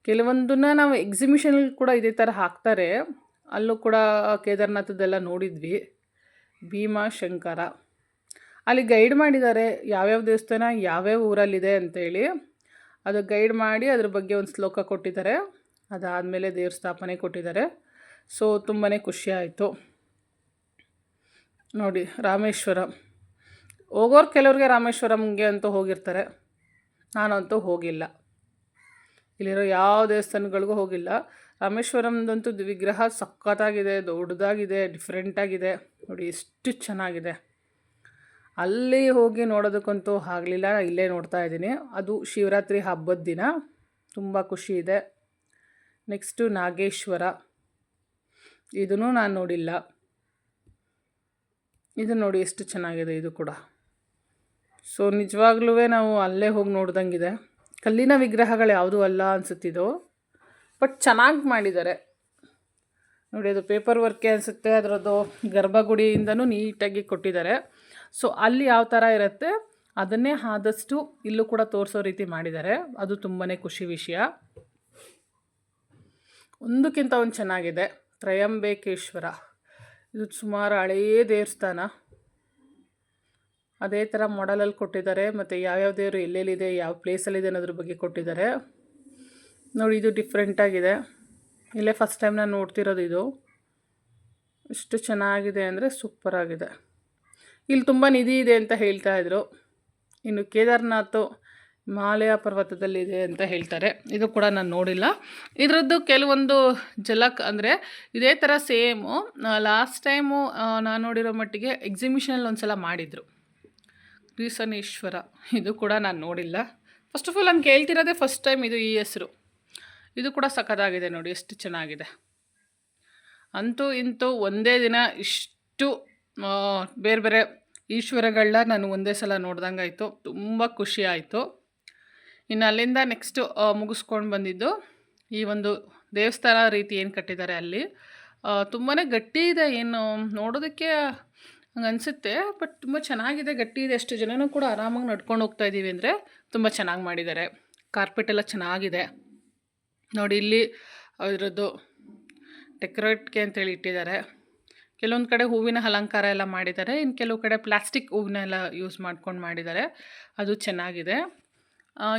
ಕೆಲವೊಂದನ್ನು ನಾವು ಎಕ್ಸಿಬಿಷನ್ ಕೂಡ ಇದೇ ಥರ ಹಾಕ್ತಾರೆ. ಅಲ್ಲೂ ಕೂಡ ಕೇದಾರ್ನಾಥದ್ದೆಲ್ಲ ನೋಡಿದ್ವಿ. ಭೀಮಾಶಂಕರ ಅಲ್ಲಿ ಗೈಡ್ ಮಾಡಿದ್ದಾರೆ ಯಾವ್ಯಾವ ದೇವಸ್ಥಾನ, ಯಾವ್ಯಾವ ಊರಲ್ಲಿದೆ ಅಂತೇಳಿ. ಅದು ಗೈಡ್ ಮಾಡಿ ಅದ್ರ ಬಗ್ಗೆ ಒಂದು ಶ್ಲೋಕ ಕೊಟ್ಟಿದ್ದಾರೆ. ಅದಾದಮೇಲೆ ದೇವ್ರ ಸ್ಥಾಪನೆ ಕೊಟ್ಟಿದ್ದಾರೆ. ಸೊ ತುಂಬಾ ಖುಷಿ ಆಯಿತು. ನೋಡಿ, ರಾಮೇಶ್ವರಂ. ಹೋಗೋರು ಕೆಲವ್ರಿಗೆ ರಾಮೇಶ್ವರಂಗೆ ಅಂತೂ ಹೋಗಿರ್ತಾರೆ. ನಾನಂತೂ ಹೋಗಿಲ್ಲ. ಇಲ್ಲಿರೋ ಯಾವ ದೇವಸ್ಥಾನಗಳಿಗೂ ಹೋಗಿಲ್ಲ. ರಾಮೇಶ್ವರಂದಂತೂ ವಿಗ್ರಹ ಸಖತ್ತಾಗಿದೆ, ದೊಡ್ಡದಾಗಿದೆ ಡಿಫ್ರೆಂಟಾಗಿದೆ ನೋಡಿ ಎಷ್ಟು ಚೆನ್ನಾಗಿದೆ. ಅಲ್ಲಿ ಹೋಗಿ ನೋಡೋದಕ್ಕಂತೂ ಆಗಲಿಲ್ಲ. ಇಲ್ಲೇ ನೋಡ್ತಾ ಇದ್ದೀನಿ. ಅದು ಶಿವರಾತ್ರಿ ಹಬ್ಬದ ದಿನ. ತುಂಬ ಖುಷಿ ಇದೆ. ನೆಕ್ಸ್ಟು ನಾಗೇಶ್ವರ. ಇದನ್ನು ನಾನು ನೋಡಿಲ್ಲ. ಇದು ನೋಡಿ ಎಷ್ಟು ಚೆನ್ನಾಗಿದೆ ಇದು ಕೂಡ. ಸೊ ನಿಜವಾಗ್ಲೂ ನಾವು ಅಲ್ಲೇ ಹೋಗಿ ನೋಡ್ದಂಗಿದೆ. ಕಲ್ಲಿನ ವಿಗ್ರಹಗಳು ಯಾವುದೂ ಅಲ್ಲ ಅನಿಸುತ್ತಿದ್ದು. ಬಟ್ ಚೆನ್ನಾಗಿ ಮಾಡಿದ್ದಾರೆ. ನೋಡಿ, ಅದು ಪೇಪರ್ ವರ್ಕೆ ಅನಿಸುತ್ತೆ, ಅದರದ್ದು ಗರ್ಭಗುಡಿಯಿಂದನೂ ನೀಟಾಗಿ ಕೊಟ್ಟಿದ್ದಾರೆ. ಸೊ ಅಲ್ಲಿ ಯಾವ ಥರ ಇರುತ್ತೆ, ಅದನ್ನೇ ಆದಷ್ಟು ಇಲ್ಲೂ ಕೂಡ ತೋರಿಸೋ ರೀತಿ ಮಾಡಿದ್ದಾರೆ. ಅದು ತುಂಬಾ ಖುಷಿ ವಿಷಯ. ಒಂದಕ್ಕಿಂತ ಒಂದು ಚೆನ್ನಾಗಿದೆ. ತ್ರಯಂಬೇಕೇಶ್ವರ. ಇದು ಸುಮಾರು ಹಳೆಯ ದೇವಸ್ಥಾನ. ಅದೇ ಥರ ಮಾಡಲಲ್ಲಿ ಕೊಟ್ಟಿದ್ದಾರೆ, ಮತ್ತು ಯಾವ್ಯಾವ ದೇವರು ಎಲ್ಲೆಲ್ಲಿದೆ, ಯಾವ ಪ್ಲೇಸಲ್ಲಿದೆ ಅನ್ನೋದ್ರ ಬಗ್ಗೆ ಕೊಟ್ಟಿದ್ದಾರೆ. ನೋಡಿ, ಇದು ಡಿಫ್ರೆಂಟಾಗಿದೆ ಇಲ್ಲೇ ಫಸ್ಟ್ ಟೈಮ್ ನಾನು ನೋಡ್ತಿರೋದು ಇದು. ಎಷ್ಟು ಚೆನ್ನಾಗಿದೆ ಅಂದರೆ ಸೂಪರಾಗಿದೆ ಇಲ್ಲಿ ತುಂಬ ನಿಧಿ ಇದೆ ಅಂತ ಹೇಳ್ತಾ ಇದ್ರು. ಇನ್ನು ಕೇದಾರ್ನಾಥ್ ಹಿಮಾಲಯ ಪರ್ವತದಲ್ಲಿದೆ ಅಂತ ಹೇಳ್ತಾರೆ. ಇದು ಕೂಡ ನಾನು ನೋಡಿಲ್ಲ. ಇದರದ್ದು ಕೆಲವೊಂದು ಜಲಕ್ ಅಂದರೆ ಇದೇ ಥರ ಸೇಮು. ಲಾಸ್ಟ್ ಟೈಮು ನಾನು ನೋಡಿರೋ ಮಟ್ಟಿಗೆ ಎಕ್ಸಿಬಿಷನಲ್ಲಿ ಒಂದು ಸಲ ಮಾಡಿದರು. ರೀಸನೇಶ್ವರ ಇದು ಕೂಡ ನಾನು ನೋಡಿಲ್ಲ. ಫಸ್ಟ್ ಆಫ್ ಆಲ್ ನಾನು ಕೇಳ್ತಿರೋದೇ ಫಸ್ಟ್ ಟೈಮ್ ಇದು ಈ ಹೆಸರು. ಇದು ಕೂಡ ಸಖತ್ತಾಗಿದೆ ನೋಡಿ, ಎಷ್ಟು ಚೆನ್ನಾಗಿದೆ. ಅಂತೂ ಇಂತೂ ಒಂದೇ ದಿನ ಇಷ್ಟು ಬೇರೆ ಬೇರೆ ಈಶ್ವರಗಳನ್ನ ನಾನು ಒಂದೇ ಸಲ ನೋಡ್ದಂಗೆ ಆಯಿತು. ತುಂಬ ಖುಷಿ ಆಯಿತು. ಇನ್ನು ಅಲ್ಲಿಂದ ನೆಕ್ಸ್ಟು ಮುಗಿಸ್ಕೊಂಡು ಬಂದಿದ್ದು ಈ ಒಂದು ದೇವಸ್ಥಾನ ರೀತಿ ಏನು ಕಟ್ಟಿದ್ದಾರೆ ಅಲ್ಲಿ. ತುಂಬಾ ಗಟ್ಟಿ ಇದೆ, ಏನು ನೋಡೋದಕ್ಕೆ ಹಂಗೆ ಅನಿಸುತ್ತೆ ಬಟ್ ತುಂಬ ಚೆನ್ನಾಗಿದೆ, ಗಟ್ಟಿ ಇದೆ. ಎಷ್ಟು ಜನನೂ ಕೂಡ ಆರಾಮಾಗಿ ನಡ್ಕೊಂಡು ಹೋಗ್ತಾ ಇದ್ದೀವಿ ಅಂದರೆ ತುಂಬ ಚೆನ್ನಾಗಿ ಮಾಡಿದ್ದಾರೆ ಕಾರ್ಪೆಟ್ ಎಲ್ಲ ಚೆನ್ನಾಗಿದೆ. ನೋಡಿ ಇಲ್ಲಿ ಅದರದ್ದು ಡೆಕೋರೇಟ್ಗೆ ಅಂತೇಳಿ ಇಟ್ಟಿದ್ದಾರೆ. ಕೆಲವೊಂದು ಕಡೆ ಹೂವಿನ ಅಲಂಕಾರ ಎಲ್ಲ ಮಾಡಿದ್ದಾರೆ ಇನ್ನು ಕೆಲವು ಕಡೆ ಪ್ಲಾಸ್ಟಿಕ್ ಹೂವಿನ ಎಲ್ಲ ಯೂಸ್ ಮಾಡ್ಕೊಂಡು ಮಾಡಿದ್ದಾರೆ. ಅದು ಚೆನ್ನಾಗಿದೆ.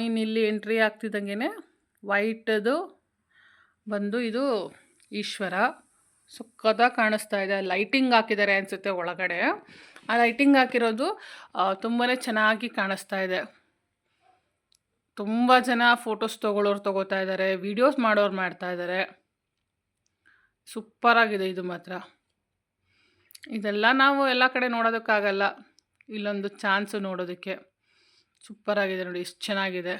ಇನ್ನು ಇಲ್ಲಿ ಎಂಟ್ರಿ ಆಗ್ತಿದ್ದಂಗೆ ವೈಟದು ಬಂದು ಇದು ಈಶ್ವರ. ಸಕ್ಕತ್ತಾಗಿ ಕಾಣಿಸ್ತಾ ಇದೆ. ಲೈಟಿಂಗ್ ಹಾಕಿದ್ದಾರೆ ಅನಿಸುತ್ತೆ ಒಳಗಡೆ. ಆ ಲೈಟಿಂಗ್ ಹಾಕಿರೋದು ತುಂಬಾ ಚೆನ್ನಾಗಿ ಕಾಣಿಸ್ತಾ ಇದೆ. ತುಂಬ ಜನ ಫೋಟೋಸ್ ತೊಗೊಳ್ಳೋರು ತೊಗೋತಾ ಇದ್ದಾರೆ ವೀಡಿಯೋಸ್ ಮಾಡೋರು ಮಾಡ್ತಾ ಇದ್ದಾರೆ ಸೂಪರಾಗಿದೆ ಇದು ಮಾತ್ರ. ಇದೆಲ್ಲ ನಾವು ಎಲ್ಲ ಕಡೆ ನೋಡೋದಕ್ಕಾಗಲ್ಲ. ಇಲ್ಲೊಂದು ಚಾನ್ಸು ನೋಡೋದಕ್ಕೆ. ಸೂಪರಾಗಿದೆ ನೋಡಿ ಎಷ್ಟು ಚೆನ್ನಾಗಿದೆ.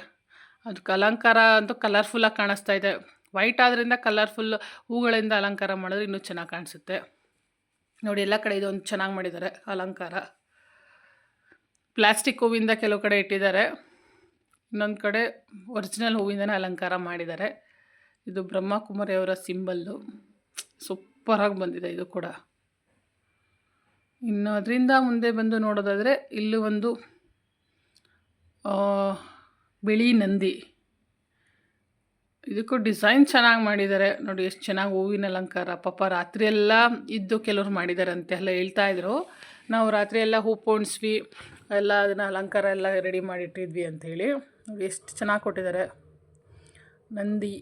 ಅದಕ್ಕೆ ಅಲಂಕಾರ ಅಂತೂ ಕಲರ್ಫುಲ್ಲಾಗಿ ಕಾಣಿಸ್ತಾ ಇದೆ. ವೈಟ್ ಆದ್ರಿಂದ ಕಲರ್ಫುಲ್ ಹೂಗಳಿಂದ ಅಲಂಕಾರ ಮಾಡಿದ್ರೆ ಇನ್ನೂ ಚೆನ್ನಾಗಿ ಕಾಣಿಸುತ್ತೆ. ನೋಡಿ, ಎಲ್ಲ ಕಡೆ ಇದೊಂದು ಚೆನ್ನಾಗಿ ಮಾಡಿದ್ದಾರೆ ಅಲಂಕಾರ. ಪ್ಲಾಸ್ಟಿಕ್ ಹೂವಿಂದ ಕೆಲವು ಕಡೆ ಇಟ್ಟಿದ್ದಾರೆ. ಇನ್ನೊಂದು ಕಡೆ ಒರಿಜಿನಲ್ ಹೂವಿಂದನೇ ಅಲಂಕಾರ ಮಾಡಿದ್ದಾರೆ. ಇದು ಬ್ರಹ್ಮಕುಮಾರಿಯವರ ಸಿಂಬಲ್ಲು. ಸೂಪರಾಗಿ ಬಂದಿದೆ ಇದು ಕೂಡ. ಇನ್ನು ಅದರಿಂದ ಮುಂದೆ ಬಂದು ನೋಡೋದಾದರೆ ಇಲ್ಲಿ ಒಂದು ಬಿಳಿ ನಂದಿ. ಇದಕ್ಕೂ ಡಿಸೈನ್ ಚೆನ್ನಾಗಿ ಮಾಡಿದ್ದಾರೆ ನೋಡಿ ಎಷ್ಟು ಚೆನ್ನಾಗಿ ಹೂವಿನ ಅಲಂಕಾರ. ಪಾಪ ರಾತ್ರಿ ಎಲ್ಲ ಇದ್ದು ಕೆಲವ್ರು ಮಾಡಿದ್ದಾರೆ ಅಂತೆಲ್ಲ ಹೇಳ್ತಾ ಇದ್ರು. ನಾವು ರಾತ್ರಿ ಎಲ್ಲ ಹೂ ಪೋಣಿಸ್ವಿ, ಎಲ್ಲ ಅದನ್ನು ಅಲಂಕಾರ ಎಲ್ಲ ರೆಡಿ ಮಾಡಿಟ್ಟಿದ್ವಿ ಅಂಥೇಳಿ ಎಷ್ಟು ಚೆನ್ನಾಗಿ ಕೊಟ್ಟಿದ್ದಾರೆ ನಂದಿ,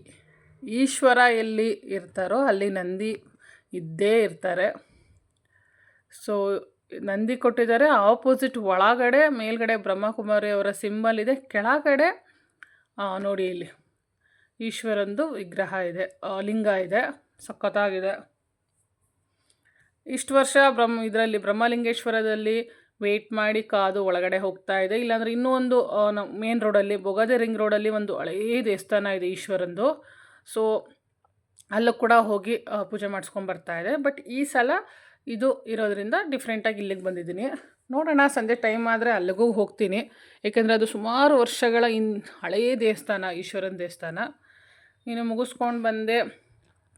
ಈಶ್ವರ ಎಲ್ಲಿ ಇರ್ತಾರೋ ಅಲ್ಲಿ ನಂದಿ ಇದ್ದೇ ಇರ್ತಾರೆ. ಸೊ ನಂದಿ ಕೊಟ್ಟಿದ್ದಾರೆ ಆಪೋಸಿಟ್ ಒಳಗಡೆ, ಮೇಲ್ಗಡೆ ಬ್ರಹ್ಮಕುಮಾರಿ ಅವರ ಸಿಂಬಲ್ ಇದೆ. ಕೆಳಗಡೆ ನೋಡಿ ಇಲ್ಲಿ. ಈಶ್ವರಂದು ವಿಗ್ರಹ ಇದೆ ಲಿಂಗ ಇದೆ, ಸಖತ್ತಾಗಿದೆ. ಇಷ್ಟು ವರ್ಷ ಬ್ರಹ್ಮ, ಇದರಲ್ಲಿ ಬ್ರಹ್ಮಲಿಂಗೇಶ್ವರದಲ್ಲಿ ವೇಟ್ ಮಾಡಿ ಕಾದು ಒಳಗಡೆ ಹೋಗ್ತಾ ಇದೆ. ಇಲ್ಲಾಂದರೆ ಇನ್ನೂ ಒಂದು ಮೇನ್ ರೋಡಲ್ಲಿ ಬೊಗದೆ ರಿಂಗ್ ರೋಡಲ್ಲಿ ಒಂದು ಹಳೆಯ ದೇವಸ್ಥಾನ ಇದೆ ಈಶ್ವರಂದು. ಸೊ ಅಲ್ಲೂ ಕೂಡ ಹೋಗಿ ಪೂಜೆ ಮಾಡಿಸ್ಕೊಂಬರ್ತಾ ಇದೆ. ಬಟ್ ಈ ಸಲ ಇದು ಇರೋದ್ರಿಂದ ಡಿಫ್ರೆಂಟಾಗಿ ಇಲ್ಲಿಗೆ ಬಂದಿದ್ದೀನಿ. ನೋಡೋಣ, ಸಂಜೆ ಟೈಮ್ ಆದರೆ ಅಲ್ಲಿಗೂ ಹೋಗ್ತೀನಿ. ಏಕೆಂದರೆ ಅದು ಸುಮಾರು ವರ್ಷಗಳ ಇನ್ ಹಳೆಯ ದೇವಸ್ಥಾನ, ಈಶ್ವರನ ದೇವಸ್ಥಾನ. ಇನ್ನು ಮುಗಿಸ್ಕೊಂಡು ಬಂದೆ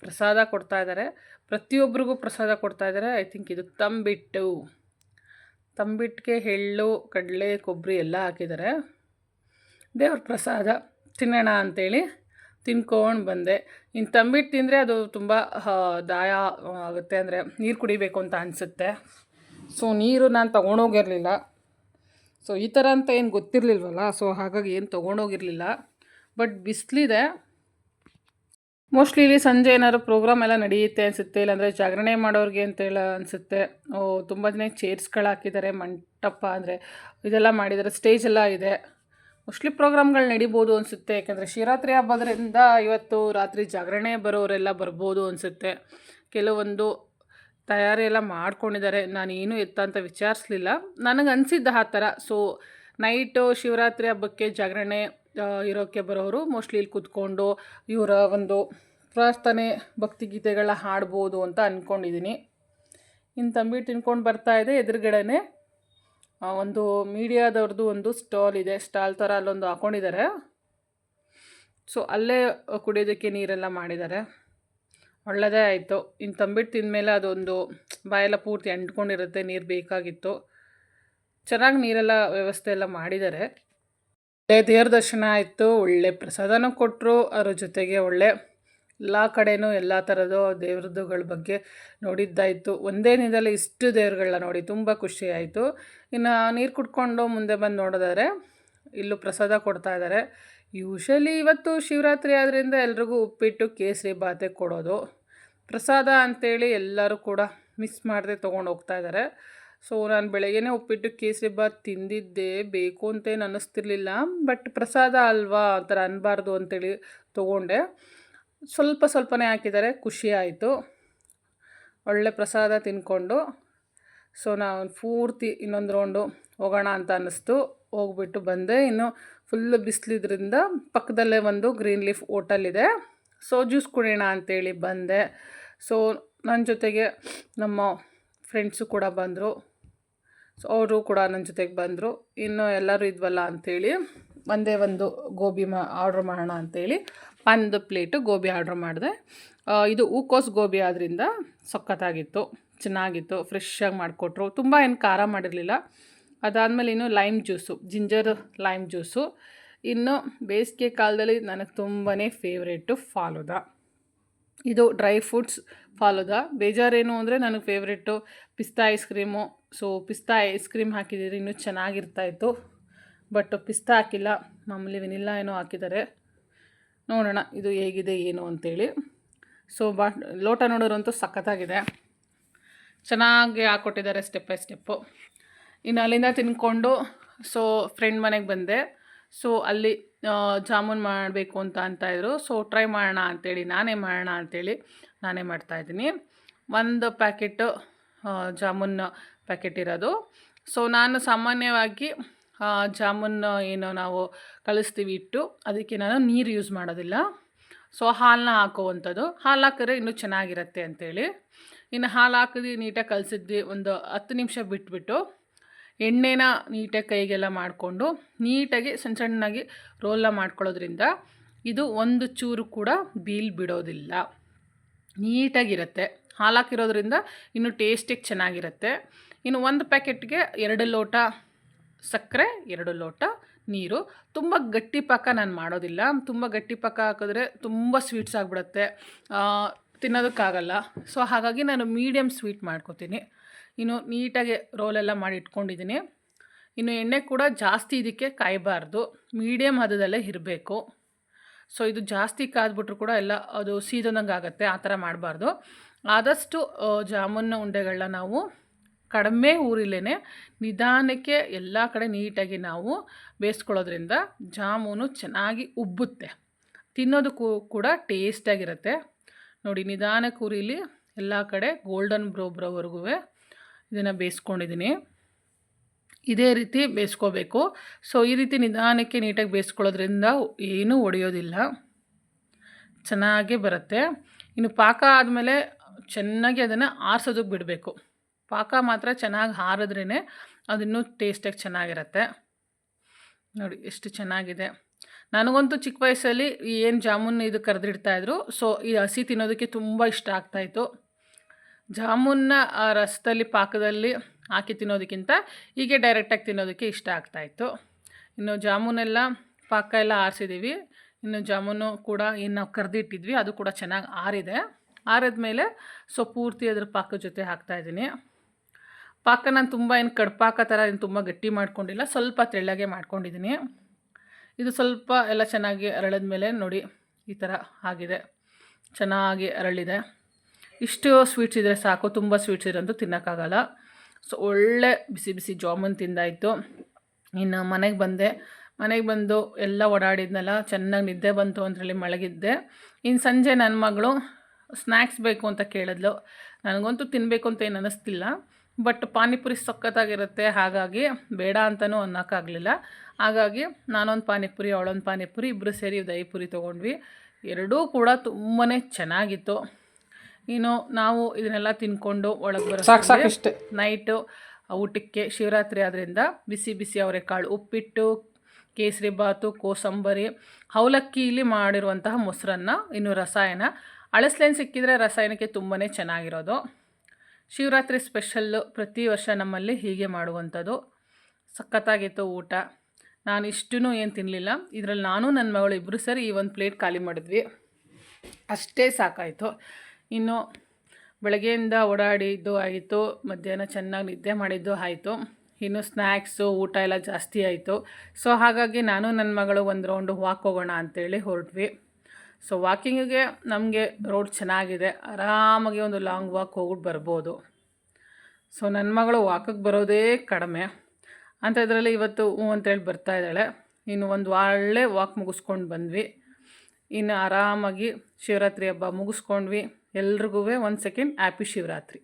ಪ್ರಸಾದ ಕೊಡ್ತಾ ಇದ್ದಾರೆ. ಪ್ರತಿಯೊಬ್ಬರಿಗೂ ಪ್ರಸಾದ ಕೊಡ್ತಾ ಇದ್ದಾರೆ. ಐ ಥಿಂಕ್ ಇದು ತಂಬಿಟ್ಟು. ತಂಬಿಟ್ಟಿಗೆ ಎಳ್ಳು, ಕಡಲೆ, ಕೊಬ್ಬರಿ ಎಲ್ಲ ಹಾಕಿದ್ದಾರೆ. ದೇವ್ರ ಪ್ರಸಾದ ತಿನ್ನೋಣ ಅಂಥೇಳಿ ತಿನ್ಕೊಂಡು ಬಂದೆ. ಇನ್ನು ತಂಬಿಟ್ಟು ತಿಂದರೆ ಅದು ತುಂಬ ದಾಯ ಆಗುತ್ತೆ. ಅಂದರೆ ನೀರು ಕುಡಿಬೇಕು ಅಂತ ಅನಿಸುತ್ತೆ. ಸೊ ನೀರು ನಾನು ತೊಗೊಂಡೋಗಿರಲಿಲ್ಲ. ಸೊ ಈ ಥರ ಅಂತ ಏನು ಗೊತ್ತಿರಲಿಲ್ವಲ್ಲ? ಸೊ ಹಾಗಾಗಿ ಏನು ತೊಗೊಂಡೋಗಿರಲಿಲ್ಲ. ಬಟ್ ಬಿಸಿಲಿದೆ. ಮೋಸ್ಟ್ಲಿ ಇಲ್ಲಿ ಸಂಜೆ ಏನಾದ್ರು ಪ್ರೋಗ್ರಾಮ್ ಎಲ್ಲ ನಡೆಯುತ್ತೆ ಅನಿಸುತ್ತೆ, ಇಲ್ಲಾಂದರೆ ಜಾಗರಣೆ ಮಾಡೋರಿಗೆ ಅಂತೇಳಿ ಅನಿಸುತ್ತೆ. ಓ, ತುಂಬ ಜನ ಚೇರ್ಸ್ಗಳು ಹಾಕಿದ್ದಾರೆ, ಮಂಟಪ ಅಂದರೆ ಇದೆಲ್ಲ ಮಾಡಿದ್ದಾರೆ ಸ್ಟೇಜ್ ಎಲ್ಲ ಇದೆ. ಮೋಸ್ಟ್ಲಿ ಪ್ರೋಗ್ರಾಮ್ಗಳು ನಡಿಬೋದು ಅನಿಸುತ್ತೆ, ಯಾಕಂದರೆ ಶಿವರಾತ್ರಿ ಹಬ್ಬದ್ರಿಂದ ಇವತ್ತು ರಾತ್ರಿ ಜಾಗರಣೆ ಬರೋರೆಲ್ಲ ಬರ್ಬೋದು ಅನಿಸುತ್ತೆ. ಕೆಲವೊಂದು ತಯಾರಿ ಎಲ್ಲ ಮಾಡ್ಕೊಂಡಿದ್ದಾರೆ. ನಾನು ಏನೂ ಎತ್ತ ಅಂತ ವಿಚಾರಿಸ್ಲಿಲ್ಲ. ನನಗೆ ಅನಿಸಿದ್ದ ಆ ಥರ. ಸೊ ನೈಟು ಶಿವರಾತ್ರಿ ಹಬ್ಬಕ್ಕೆ ಜಾಗರಣೆ ಇರೋಕ್ಕೆ ಬರೋರು ಮೋಸ್ಟ್ಲಿ ಇಲ್ಲಿ ಕೂತ್ಕೊಂಡು ಇವರ ಒಂದು ಪ್ರಾರ್ಥನೆ ಭಕ್ತಿಗೀತೆಗಳ ಹಾಡ್ಬೋದು ಅಂತ ಅಂದ್ಕೊಂಡಿದ್ದೀನಿ ಇನ್ನು ತಂಬಿ ತಿನ್ಕೊಂಡು ಬರ್ತಾ ಇದೆ. ಎದುರುಗಡೆನೆ ಒಂದು ಮೀಡಿಯಾದವ್ರದ್ದು ಒಂದು ಸ್ಟಾಲ್ ಇದೆ. ಸ್ಟಾಲ್ ಥರ ಅಲ್ಲೊಂದು ಹಾಕೊಂಡಿದ್ದಾರೆ. ಸೊ, ಅಲ್ಲೇ ಕುಡಿಯೋದಕ್ಕೆ ನೀರೆಲ್ಲ ಮಾಡಿದ್ದಾರೆ. ಒಳ್ಳೆಯದೇ ಆಯಿತು. ಇನ್ನು ತಂಬಿಟ್ಟು ತಿಂದಮೇಲೆ ಅದೊಂದು ಬಾಯೆಲ್ಲ ಪೂರ್ತಿ ಅಂಟ್ಕೊಂಡಿರುತ್ತೆ. ನೀರು ಬೇಕಾಗಿತ್ತು. ಚೆನ್ನಾಗಿ ನೀರೆಲ್ಲ ವ್ಯವಸ್ಥೆ ಎಲ್ಲ ಮಾಡಿದ್ದಾರೆ. ಒಳ್ಳೆ ದೇವ್ರ ದರ್ಶನ ಆಯಿತು, ಒಳ್ಳೆ ಪ್ರಸಾದನೂ ಕೊಟ್ಟರು ಅದ್ರ ಜೊತೆಗೆ ಒಳ್ಳೆ ಎಲ್ಲ ಕಡೆಯೂ ಎಲ್ಲ ಥರದ್ದು ದೇವ್ರದ್ದುಗಳ ಬಗ್ಗೆ ನೋಡಿದ್ದಾಯಿತು. ಒಂದೇ ದಿನದಲ್ಲಿ ಇಷ್ಟು ದೇವ್ರುಗಳನ್ನ ನೋಡಿ ತುಂಬ ಖುಷಿ ಆಯಿತು. ಇನ್ನು ನೀರು ಕುಡ್ಕೊಂಡು ಮುಂದೆ ಬಂದು ನೋಡಿದರೆ ಇಲ್ಲೂ ಪ್ರಸಾದ ಕೊಡ್ತಾ ಇದ್ದಾರೆ ಯೂಶಲಿ ಇವತ್ತು ಶಿವರಾತ್ರಿ ಆದ್ದರಿಂದ ಎಲ್ರಿಗೂ ಉಪ್ಪಿಟ್ಟು, ಕೇಸರಿ, ಬಾತೆ ಕೊಡೋದು. ಪ್ರಸಾದ ಅಂತೇಳಿ ಎಲ್ಲರೂ ಕೂಡ ಮಿಸ್ ಮಾಡದೆ ತೊಗೊಂಡು ಹೋಗ್ತಾ ಇದ್ದಾರೆ ಸೊ, ನಾನು ಬೆಳಗ್ಗೆನೇ ಉಪ್ಪಿಟ್ಟು ಕೇಸರಿ ಬಾತ್ ತಿಂದಿದ್ದೆ. ಬೇಕು ಅಂತೇನು ಅನ್ನಿಸ್ತಿರ್ಲಿಲ್ಲ. ಬಟ್ ಪ್ರಸಾದ ಅಲ್ವಾ ಆ ಥರ ಅನ್ನಬಾರ್ದು ಅಂತೇಳಿ ತೊಗೊಂಡೆ. ಸ್ವಲ್ಪ ಸ್ವಲ್ಪನೇ ಹಾಕಿದ್ದಾರೆ. ಖುಷಿ ಆಯಿತು. ಒಳ್ಳೆ ಪ್ರಸಾದ ತಿಂದ್ಕೊಂಡು ಸೊ, ನಾನು ಪೂರ್ತಿ ಇನ್ನೊಂದು ರೌಂಡು ಹೋಗೋಣ ಅಂತ ಅನ್ನಿಸ್ತು. ಹೋಗ್ಬಿಟ್ಟು ಬಂದೆ. ಇನ್ನು ಫುಲ್ಲು ಬಿಸಿಲಿದ್ರಿಂದ ಪಕ್ಕದಲ್ಲೇ ಒಂದು ಗ್ರೀನ್ ಲೀಫ್ ಹೋಟೆಲ್ ಇದೆ. ಸೊ ಜ್ಯೂಸ್ ಕುಡಿಯೋಣ ಅಂತೇಳಿ ಬಂದೆ. ಸೊ ನನ್ನ ಜೊತೆಗೆ ನಮ್ಮ ಫ್ರೆಂಡ್ಸು ಕೂಡ ಬಂದರು. ಸೊ ಅವರು ಕೂಡ ನನ್ನ ಜೊತೆಗೆ ಬಂದರು. ಇನ್ನು ಎಲ್ಲರೂ ಇದ್ವಲ್ಲ ಅಂಥೇಳಿ ಒಂದೇ ಒಂದು ಗೋಬಿ ಮಾ ಆರ್ಡ್ರ್ ಮಾಡೋಣ ಅಂಥೇಳಿ ಒಂದು ಪ್ಲೇಟು ಗೋಬಿ ಆರ್ಡ್ರ್ ಮಾಡಿದೆ. ಇದು ಹೂಕೋಸ್ ಗೋಬಿ ಆದ್ದರಿಂದ ಸಖತ್ತಾಗಿತ್ತು, ಚೆನ್ನಾಗಿತ್ತು ಫ್ರೆಶ್ಶಾಗಿ ಮಾಡಿಕೊಟ್ರು. ತುಂಬ ಏನು ಖಾರ ಮಾಡಿರಲಿಲ್ಲ. ಅದಾದಮೇಲೆ ಇನ್ನು lime juice ginger lime juice ಇನ್ನು ಬೇಸಿಗೆ ಕಾಲದಲ್ಲಿ ನನಗೆ ತುಂಬಾ ಫೇವ್ರೇಟು ಫಾಲೂದಾ ಇದು ಡ್ರೈ ಫ್ರೂಟ್ಸ್ ಫಾಲೂದಾ. ಬೇಜಾರೇನು ಅಂದರೆ ನನಗೆ ಫೇವ್ರೇಟು ಪಿಸ್ತಾ ಐಸ್ ಕ್ರೀಮು ಸೊ ಪಿಸ್ತಾ ಐಸ್ ಕ್ರೀಮ್ ಹಾಕಿದ್ದೀರಿ ಇನ್ನೂ ಚೆನ್ನಾಗಿರ್ತಾಯಿತ್ತು ಬಟ್ ಪಿಸ್ತಾ ಹಾಕಿಲ್ಲ. ಮಾಮೂಲಿ ವೆನಿಲ್ಲ ಏನೋ ಹಾಕಿದ್ದಾರೆ ನೋಡೋಣ ಇದು ಹೇಗಿದೆ, ಏನು ಅಂತೇಳಿ. ಸೊ ಬಾ, ಲೋಟ ನೋಡೋರಂತೂ ಸಖತ್ತಾಗಿದೆ. ಚೆನ್ನಾಗಿ ಹಾಕ್ಕೊಟ್ಟಿದ್ದಾರೆ ಸ್ಟೆಪ್ ಬೈ ಸ್ಟೆಪ್ಪು ಇನ್ನು ಅಲ್ಲಿಂದ ತಿನ್ಕೊಂಡು ಸೊ ಫ್ರೆಂಡ್ ಮನೆಗೆ ಬಂದೆ. ಸೊ ಅಲ್ಲಿ ಜಾಮೂನ್ ಮಾಡಬೇಕು ಅಂತ ಅಂತ ಇದ್ದರು ಸೊ ಟ್ರೈ ಮಾಡೋಣ ಅಂಥೇಳಿ ನಾನೇ ಮಾಡೋಣ ಅಂಥೇಳಿ ನಾನೇ ಮಾಡ್ತಾಯಿದ್ದೀನಿ ಒಂದು ಪ್ಯಾಕೆಟ್ ಜಾಮೂನ್ ಪ್ಯಾಕೆಟ್ ಇರೋದು. ಸೊ ನಾನು ಸಾಮಾನ್ಯವಾಗಿ ಜಾಮೂನ್ ಏನು ನಾವು ಕಳಿಸ್ತೀವಿ ಇಟ್ಟು ಅದಕ್ಕೆ ನಾನು ನೀರು ಯೂಸ್ ಮಾಡೋದಿಲ್ಲ. ಸೊ ಹಾಲನ್ನ ಹಾಕುವಂಥದ್ದು. ಹಾಲು ಹಾಕಿದ್ರೆ ಇನ್ನೂ ಚೆನ್ನಾಗಿರುತ್ತೆ ಅಂಥೇಳಿ ಇನ್ನು ಹಾಲು ಹಾಕಿದ್ವಿ ನೀಟಾಗಿ ಕಲಸಿದ್ವಿ ಒಂದು ಹತ್ತು ನಿಮಿಷ ಬಿಟ್ಬಿಟ್ಟು ಎಣ್ಣೆನ ನೀಟಾಗಿ ಕೈಗೆಲ್ಲ ಮಾಡಿಕೊಂಡು ನೀಟಾಗಿ ಸಣ್ಣ ಸಣ್ಣಗೆ ರೋಲ್ನ ಮಾಡ್ಕೊಳ್ಳೋದ್ರಿಂದ ಇದು ಒಂದು ಚೂರು ಕೂಡ ಬೀಲ್ ಬಿಡೋದಿಲ್ಲ. ನೀಟಾಗಿರುತ್ತೆ. ಹಾಲು ಹಾಕಿರೋದ್ರಿಂದ ಇನ್ನು ಟೇಸ್ಟಿಗೆ ಚೆನ್ನಾಗಿರುತ್ತೆ. ಇನ್ನು ಒಂದು ಪ್ಯಾಕೆಟ್ಗೆ ಎರಡು ಲೋಟ ಸಕ್ಕರೆ, ಎರಡು ಲೋಟ ನೀರು. ತುಂಬ ಗಟ್ಟಿ ಪಾಕ ನಾನು ಮಾಡೋದಿಲ್ಲ. ತುಂಬ ಗಟ್ಟಿ ಪಾಕ ಹಾಕಿದ್ರೆ ತುಂಬ ಸ್ವೀಟ್ಸ್ ಆಗಿಬಿಡುತ್ತೆ. ತಿನ್ನೋದಕ್ಕಾಗಲ್ಲ. ಸೊ ಹಾಗಾಗಿ ನಾನು ಮೀಡಿಯಮ್ ಸ್ವೀಟ್ ಮಾಡ್ಕೋತೀನಿ. ಇನ್ನು ನೀಟಾಗಿ ರೋಲೆಲ್ಲ ಮಾಡಿ ಇಟ್ಕೊಂಡಿದ್ದೀನಿ. ಇನ್ನು ಎಣ್ಣೆ ಕೂಡ ಜಾಸ್ತಿ ಇದಕ್ಕೆ ಕಾಯಬಾರ್ದು. ಮೀಡಿಯಮ್ ಹದದಲ್ಲೇ ಇರಬೇಕು. ಸೊ ಇದು ಜಾಸ್ತಿ ಕಾದ್ಬಿಟ್ರು ಕೂಡ ಎಲ್ಲ ಅದು ಸೀದೊಂದಂಗೆ ಆಗುತ್ತೆ, ಆ ಥರ ಮಾಡಬಾರ್ದು. ಆದಷ್ಟು ಜಾಮೂನ್ ಉಂಡೆಗಳನ್ನ ನಾವು ಕಡಿಮೆ ಊರಿಲ್ಲೇ ನಿಧಾನಕ್ಕೆ ಎಲ್ಲ ಕಡೆ ನೀಟಾಗಿ ನಾವು ಬೇಯಿಸ್ಕೊಳ್ಳೋದ್ರಿಂದ ಜಾಮೂನು ಚೆನ್ನಾಗಿ ಉಬ್ಬುತ್ತೆ. ತಿನ್ನೋದಕ್ಕೂ ಕೂಡ ಟೇಸ್ಟಾಗಿರುತ್ತೆ. ನೋಡಿ, ನಿಧಾನಕ್ಕೆ ಉರಿಲಿ ಎಲ್ಲ ಕಡೆ ಗೋಲ್ಡನ್ ಬ್ರೋ ಬ್ರೋವರೆಗೂ ಇದನ್ನು ಬೇಯಿಸ್ಕೊಂಡಿದ್ದೀನಿ. ಇದೇ ರೀತಿ ಬೇಯಿಸ್ಕೋಬೇಕು. ಸೊ ಈ ರೀತಿ ನಿಧಾನಕ್ಕೆ ನೀಟಾಗಿ ಬೇಯಿಸ್ಕೊಳ್ಳೋದ್ರಿಂದ ಏನೂ ಒಡೆಯೋದಿಲ್ಲ. ಚೆನ್ನಾಗೇ ಬರುತ್ತೆ. ಇನ್ನು ಪಾಕ ಆದಮೇಲೆ ಚೆನ್ನಾಗಿ ಅದನ್ನು ಆರಿಸೋದಕ್ಕೆ ಬಿಡಬೇಕು. ಪಾಕ ಮಾತ್ರ ಚೆನ್ನಾಗಿ ಹಾರಿದ್ರೇ ಅದಿನ್ನೂ ಟೇಸ್ಟಾಗಿ ಚೆನ್ನಾಗಿರುತ್ತೆ. ನೋಡಿ, ಎಷ್ಟು ಚೆನ್ನಾಗಿದೆ. ನನಗಂತೂ ಚಿಕ್ಕ ವಯಸ್ಸಲ್ಲಿ ಏನು ಜಾಮೂನ್ ಇದು ಕರೆದಿಡ್ತಾಯಿದ್ರು ಸೊ ಈ ಹಸಿ ತಿನ್ನೋದಕ್ಕೆ ತುಂಬ ಇಷ್ಟ ಆಗ್ತಾಯಿತ್ತು ಜಾಮೂನ್ನ ರಸದಲ್ಲಿ, ಪಾಕದಲ್ಲಿ ಹಾಕಿ ತಿನ್ನೋದಕ್ಕಿಂತ ಹೀಗೆ ಡೈರೆಕ್ಟಾಗಿ ತಿನ್ನೋದಕ್ಕೆ ಇಷ್ಟ ಆಗ್ತಾಯಿತ್ತು ಇನ್ನು ಜಾಮೂನೆಲ್ಲ ಪಾಕ ಎಲ್ಲ ಆರಿಸಿದ್ದೀವಿ ಇನ್ನು ಜಾಮೂನು ಕೂಡ ಏನು ನಾವು ಕರೆದಿಟ್ಟಿದ್ವಿ, ಅದು ಕೂಡ ಚೆನ್ನಾಗಿ ಆರಿದೆ. ಆರಿದ ಮೇಲೆ ಸೊ ಪೂರ್ತಿ ಅದ್ರ ಪಾಕದ ಜೊತೆ ಹಾಕ್ತಾಯಿದ್ದೀನಿ ಪಾಕ ನಾನು ತುಂಬ ಏನು ಕಡ್ಪಾಕ ಥರ ಏನು ತುಂಬ ಗಟ್ಟಿ ಮಾಡ್ಕೊಂಡಿಲ್ಲ, ಸ್ವಲ್ಪ ತೆಳ್ಳಗೆ ಮಾಡ್ಕೊಂಡಿದ್ದೀನಿ. ಇದು ಸ್ವಲ್ಪ ಎಲ್ಲ ಚೆನ್ನಾಗಿ ಅರಳಿದ ಮೇಲೆ ನೋಡಿ ಈ ಥರ ಆಗಿದೆ. ಚೆನ್ನಾಗಿ ಅರಳಿದೆ. ಇಷ್ಟು ಸ್ವೀಟ್ಸ್ ಇದ್ದರೆ ಸಾಕು, ತುಂಬ ಸ್ವೀಟ್ಸ್ ಇರೋಂತೂ ತಿನ್ನೋಕ್ಕಾಗಲ್ಲ. ಸೊ ಒಳ್ಳೆ ಬಿಸಿ ಬಿಸಿ ಜಾಮೂನ್ ತಿಂದಾಯಿತು. ಇನ್ನು ಮನೆಗೆ ಬಂದೆ. ಮನೆಗೆ ಬಂದು ಎಲ್ಲ ಓಡಾಡಿದ್ನಲ್ಲ, ಚೆನ್ನಾಗಿ ನಿದ್ದೆ ಬಂತು ಅಂತೇಳಿ ಮಳಗಿದ್ದೆ ಇನ್ನು ಸಂಜೆ ನನ್ನ ಮಗಳು ಸ್ನ್ಯಾಕ್ಸ್ ಬೇಕು ಅಂತ ಕೇಳಿದ್ಲು. ನನಗಂತೂ ತಿನ್ನಬೇಕು ಅಂತ ಏನು ಅನ್ನಿಸ್ತಿಲ್ಲ ಬಟ್ ಪಾನಿಪುರಿ ಸಖತ್ತಾಗಿರುತ್ತೆ, ಹಾಗಾಗಿ ಬೇಡ ಅಂತಲೂ ಅನ್ನೋಕ್ಕಾಗಲಿಲ್ಲ. ಹಾಗಾಗಿ ನಾನೊಂದು ಪಾನಿಪುರಿ, ಅವಳೊಂದು ಪಾನಿಪುರಿ ಇಬ್ಬರು ಸೇರಿ ದಹಿಪುರಿ ತೊಗೊಂಡ್ವಿ. ಎರಡೂ ಕೂಡ ತುಂಬಾ ಚೆನ್ನಾಗಿತ್ತು. ಇನ್ನು ನಾವು ಇದನ್ನೆಲ್ಲ ತಿನ್ಕೊಂಡು ಒಳಗೆ ಬರೋ ನೈಟು ಊಟಕ್ಕೆ ಶಿವರಾತ್ರಿ ಆದ್ದರಿಂದ ಬಿಸಿ ಬಿಸಿ ಅವರೆಕಾಳು ಉಪ್ಪಿಟ್ಟು ಕೇಸರಿ ಬಾತು ಕೋಸಂಬರಿ ಅವಲಕ್ಕಿಲಿ ಮಾಡಿರುವಂತಹ ಮೊಸರನ್ನ ಇನ್ನು ರಸಾಯನ. ಅಳಸ್ಲೇನು ಸಿಕ್ಕಿದರೆ ರಸಾಯನಕ್ಕೆ ತುಂಬಾ ಚೆನ್ನಾಗಿರೋದು. ಶಿವರಾತ್ರಿ ಸ್ಪೆಷಲ್ಲು ಪ್ರತಿ ವರ್ಷ ನಮ್ಮಲ್ಲಿ ಹೀಗೆ ಮಾಡುವಂಥದ್ದು. ಸಖತ್ತಾಗಿತ್ತು ಊಟ. ನಾನು ಇಷ್ಟೂ ಏನು ತಿನ್ನಲಿಲ್ಲ ಇದರಲ್ಲಿ ನಾನು ನನ್ನ ಮಗಳು ಇಬ್ಬರು ಸರಿ ಈ ಒಂದು ಪ್ಲೇಟ್ ಖಾಲಿ ಮಾಡಿದ್ವಿ. ಅಷ್ಟೇ ಸಾಕಾಯಿತು. ಇನ್ನು ಬೆಳಗ್ಗೆಯಿಂದ ಓಡಾಡಿದ್ದು ಆಯಿತು, ಮಧ್ಯಾಹ್ನ ಚೆನ್ನಾಗಿ ನಿದ್ದೆ ಮಾಡಿದ್ದು ಆಯಿತು. ಇನ್ನು ಸ್ನ್ಯಾಕ್ಸು ಊಟ ಎಲ್ಲ ಜಾಸ್ತಿ ಆಯಿತು. ಸೊ, ಹಾಗಾಗಿ ನಾನು ನನ್ನ ಮಗಳು ಒಂದು ರೌಂಡು ವಾಕ್ ಹೋಗೋಣ ಅಂತೇಳಿ ಹೊರಟ್ವಿ. ಸೊ, ವಾಕಿಂಗಿಗೆ ನಮಗೆ ರೋಡ್ ಚೆನ್ನಾಗಿದೆ. ಆರಾಮಾಗಿ ಒಂದು ಲಾಂಗ್ ವಾಕ್ ಹೋಗ್ಬಿಟ್ಟು ಬರ್ಬೋದು. ಸೊ, ನನ್ನ ಮಗಳು ವಾಕಿಗೆ ಬರೋದೇ ಕಡಿಮೆ. ಅಂತ ಇದರಲ್ಲಿ ಇವತ್ತು ಹ್ಞೂ ಅಂತೇಳಿ ಬರ್ತಾ ಇದ್ದಾಳೆ. ಇನ್ನು ಒಂದು ಒಳ್ಳೆ ವಾಕ್ ಮುಗಿಸ್ಕೊಂಡು ಬಂದ್ವಿ. ಇನ್ನು ಆರಾಮಾಗಿ ಶಿವರಾತ್ರಿ ಹಬ್ಬ ಮುಗಿಸ್ಕೊಂಡ್ವಿ. ಎಲ್ರಿಗೂ ಒಂದು ಸೆಕೆಂಡ್ ಹ್ಯಾಪಿ ಶಿವರಾತ್ರಿ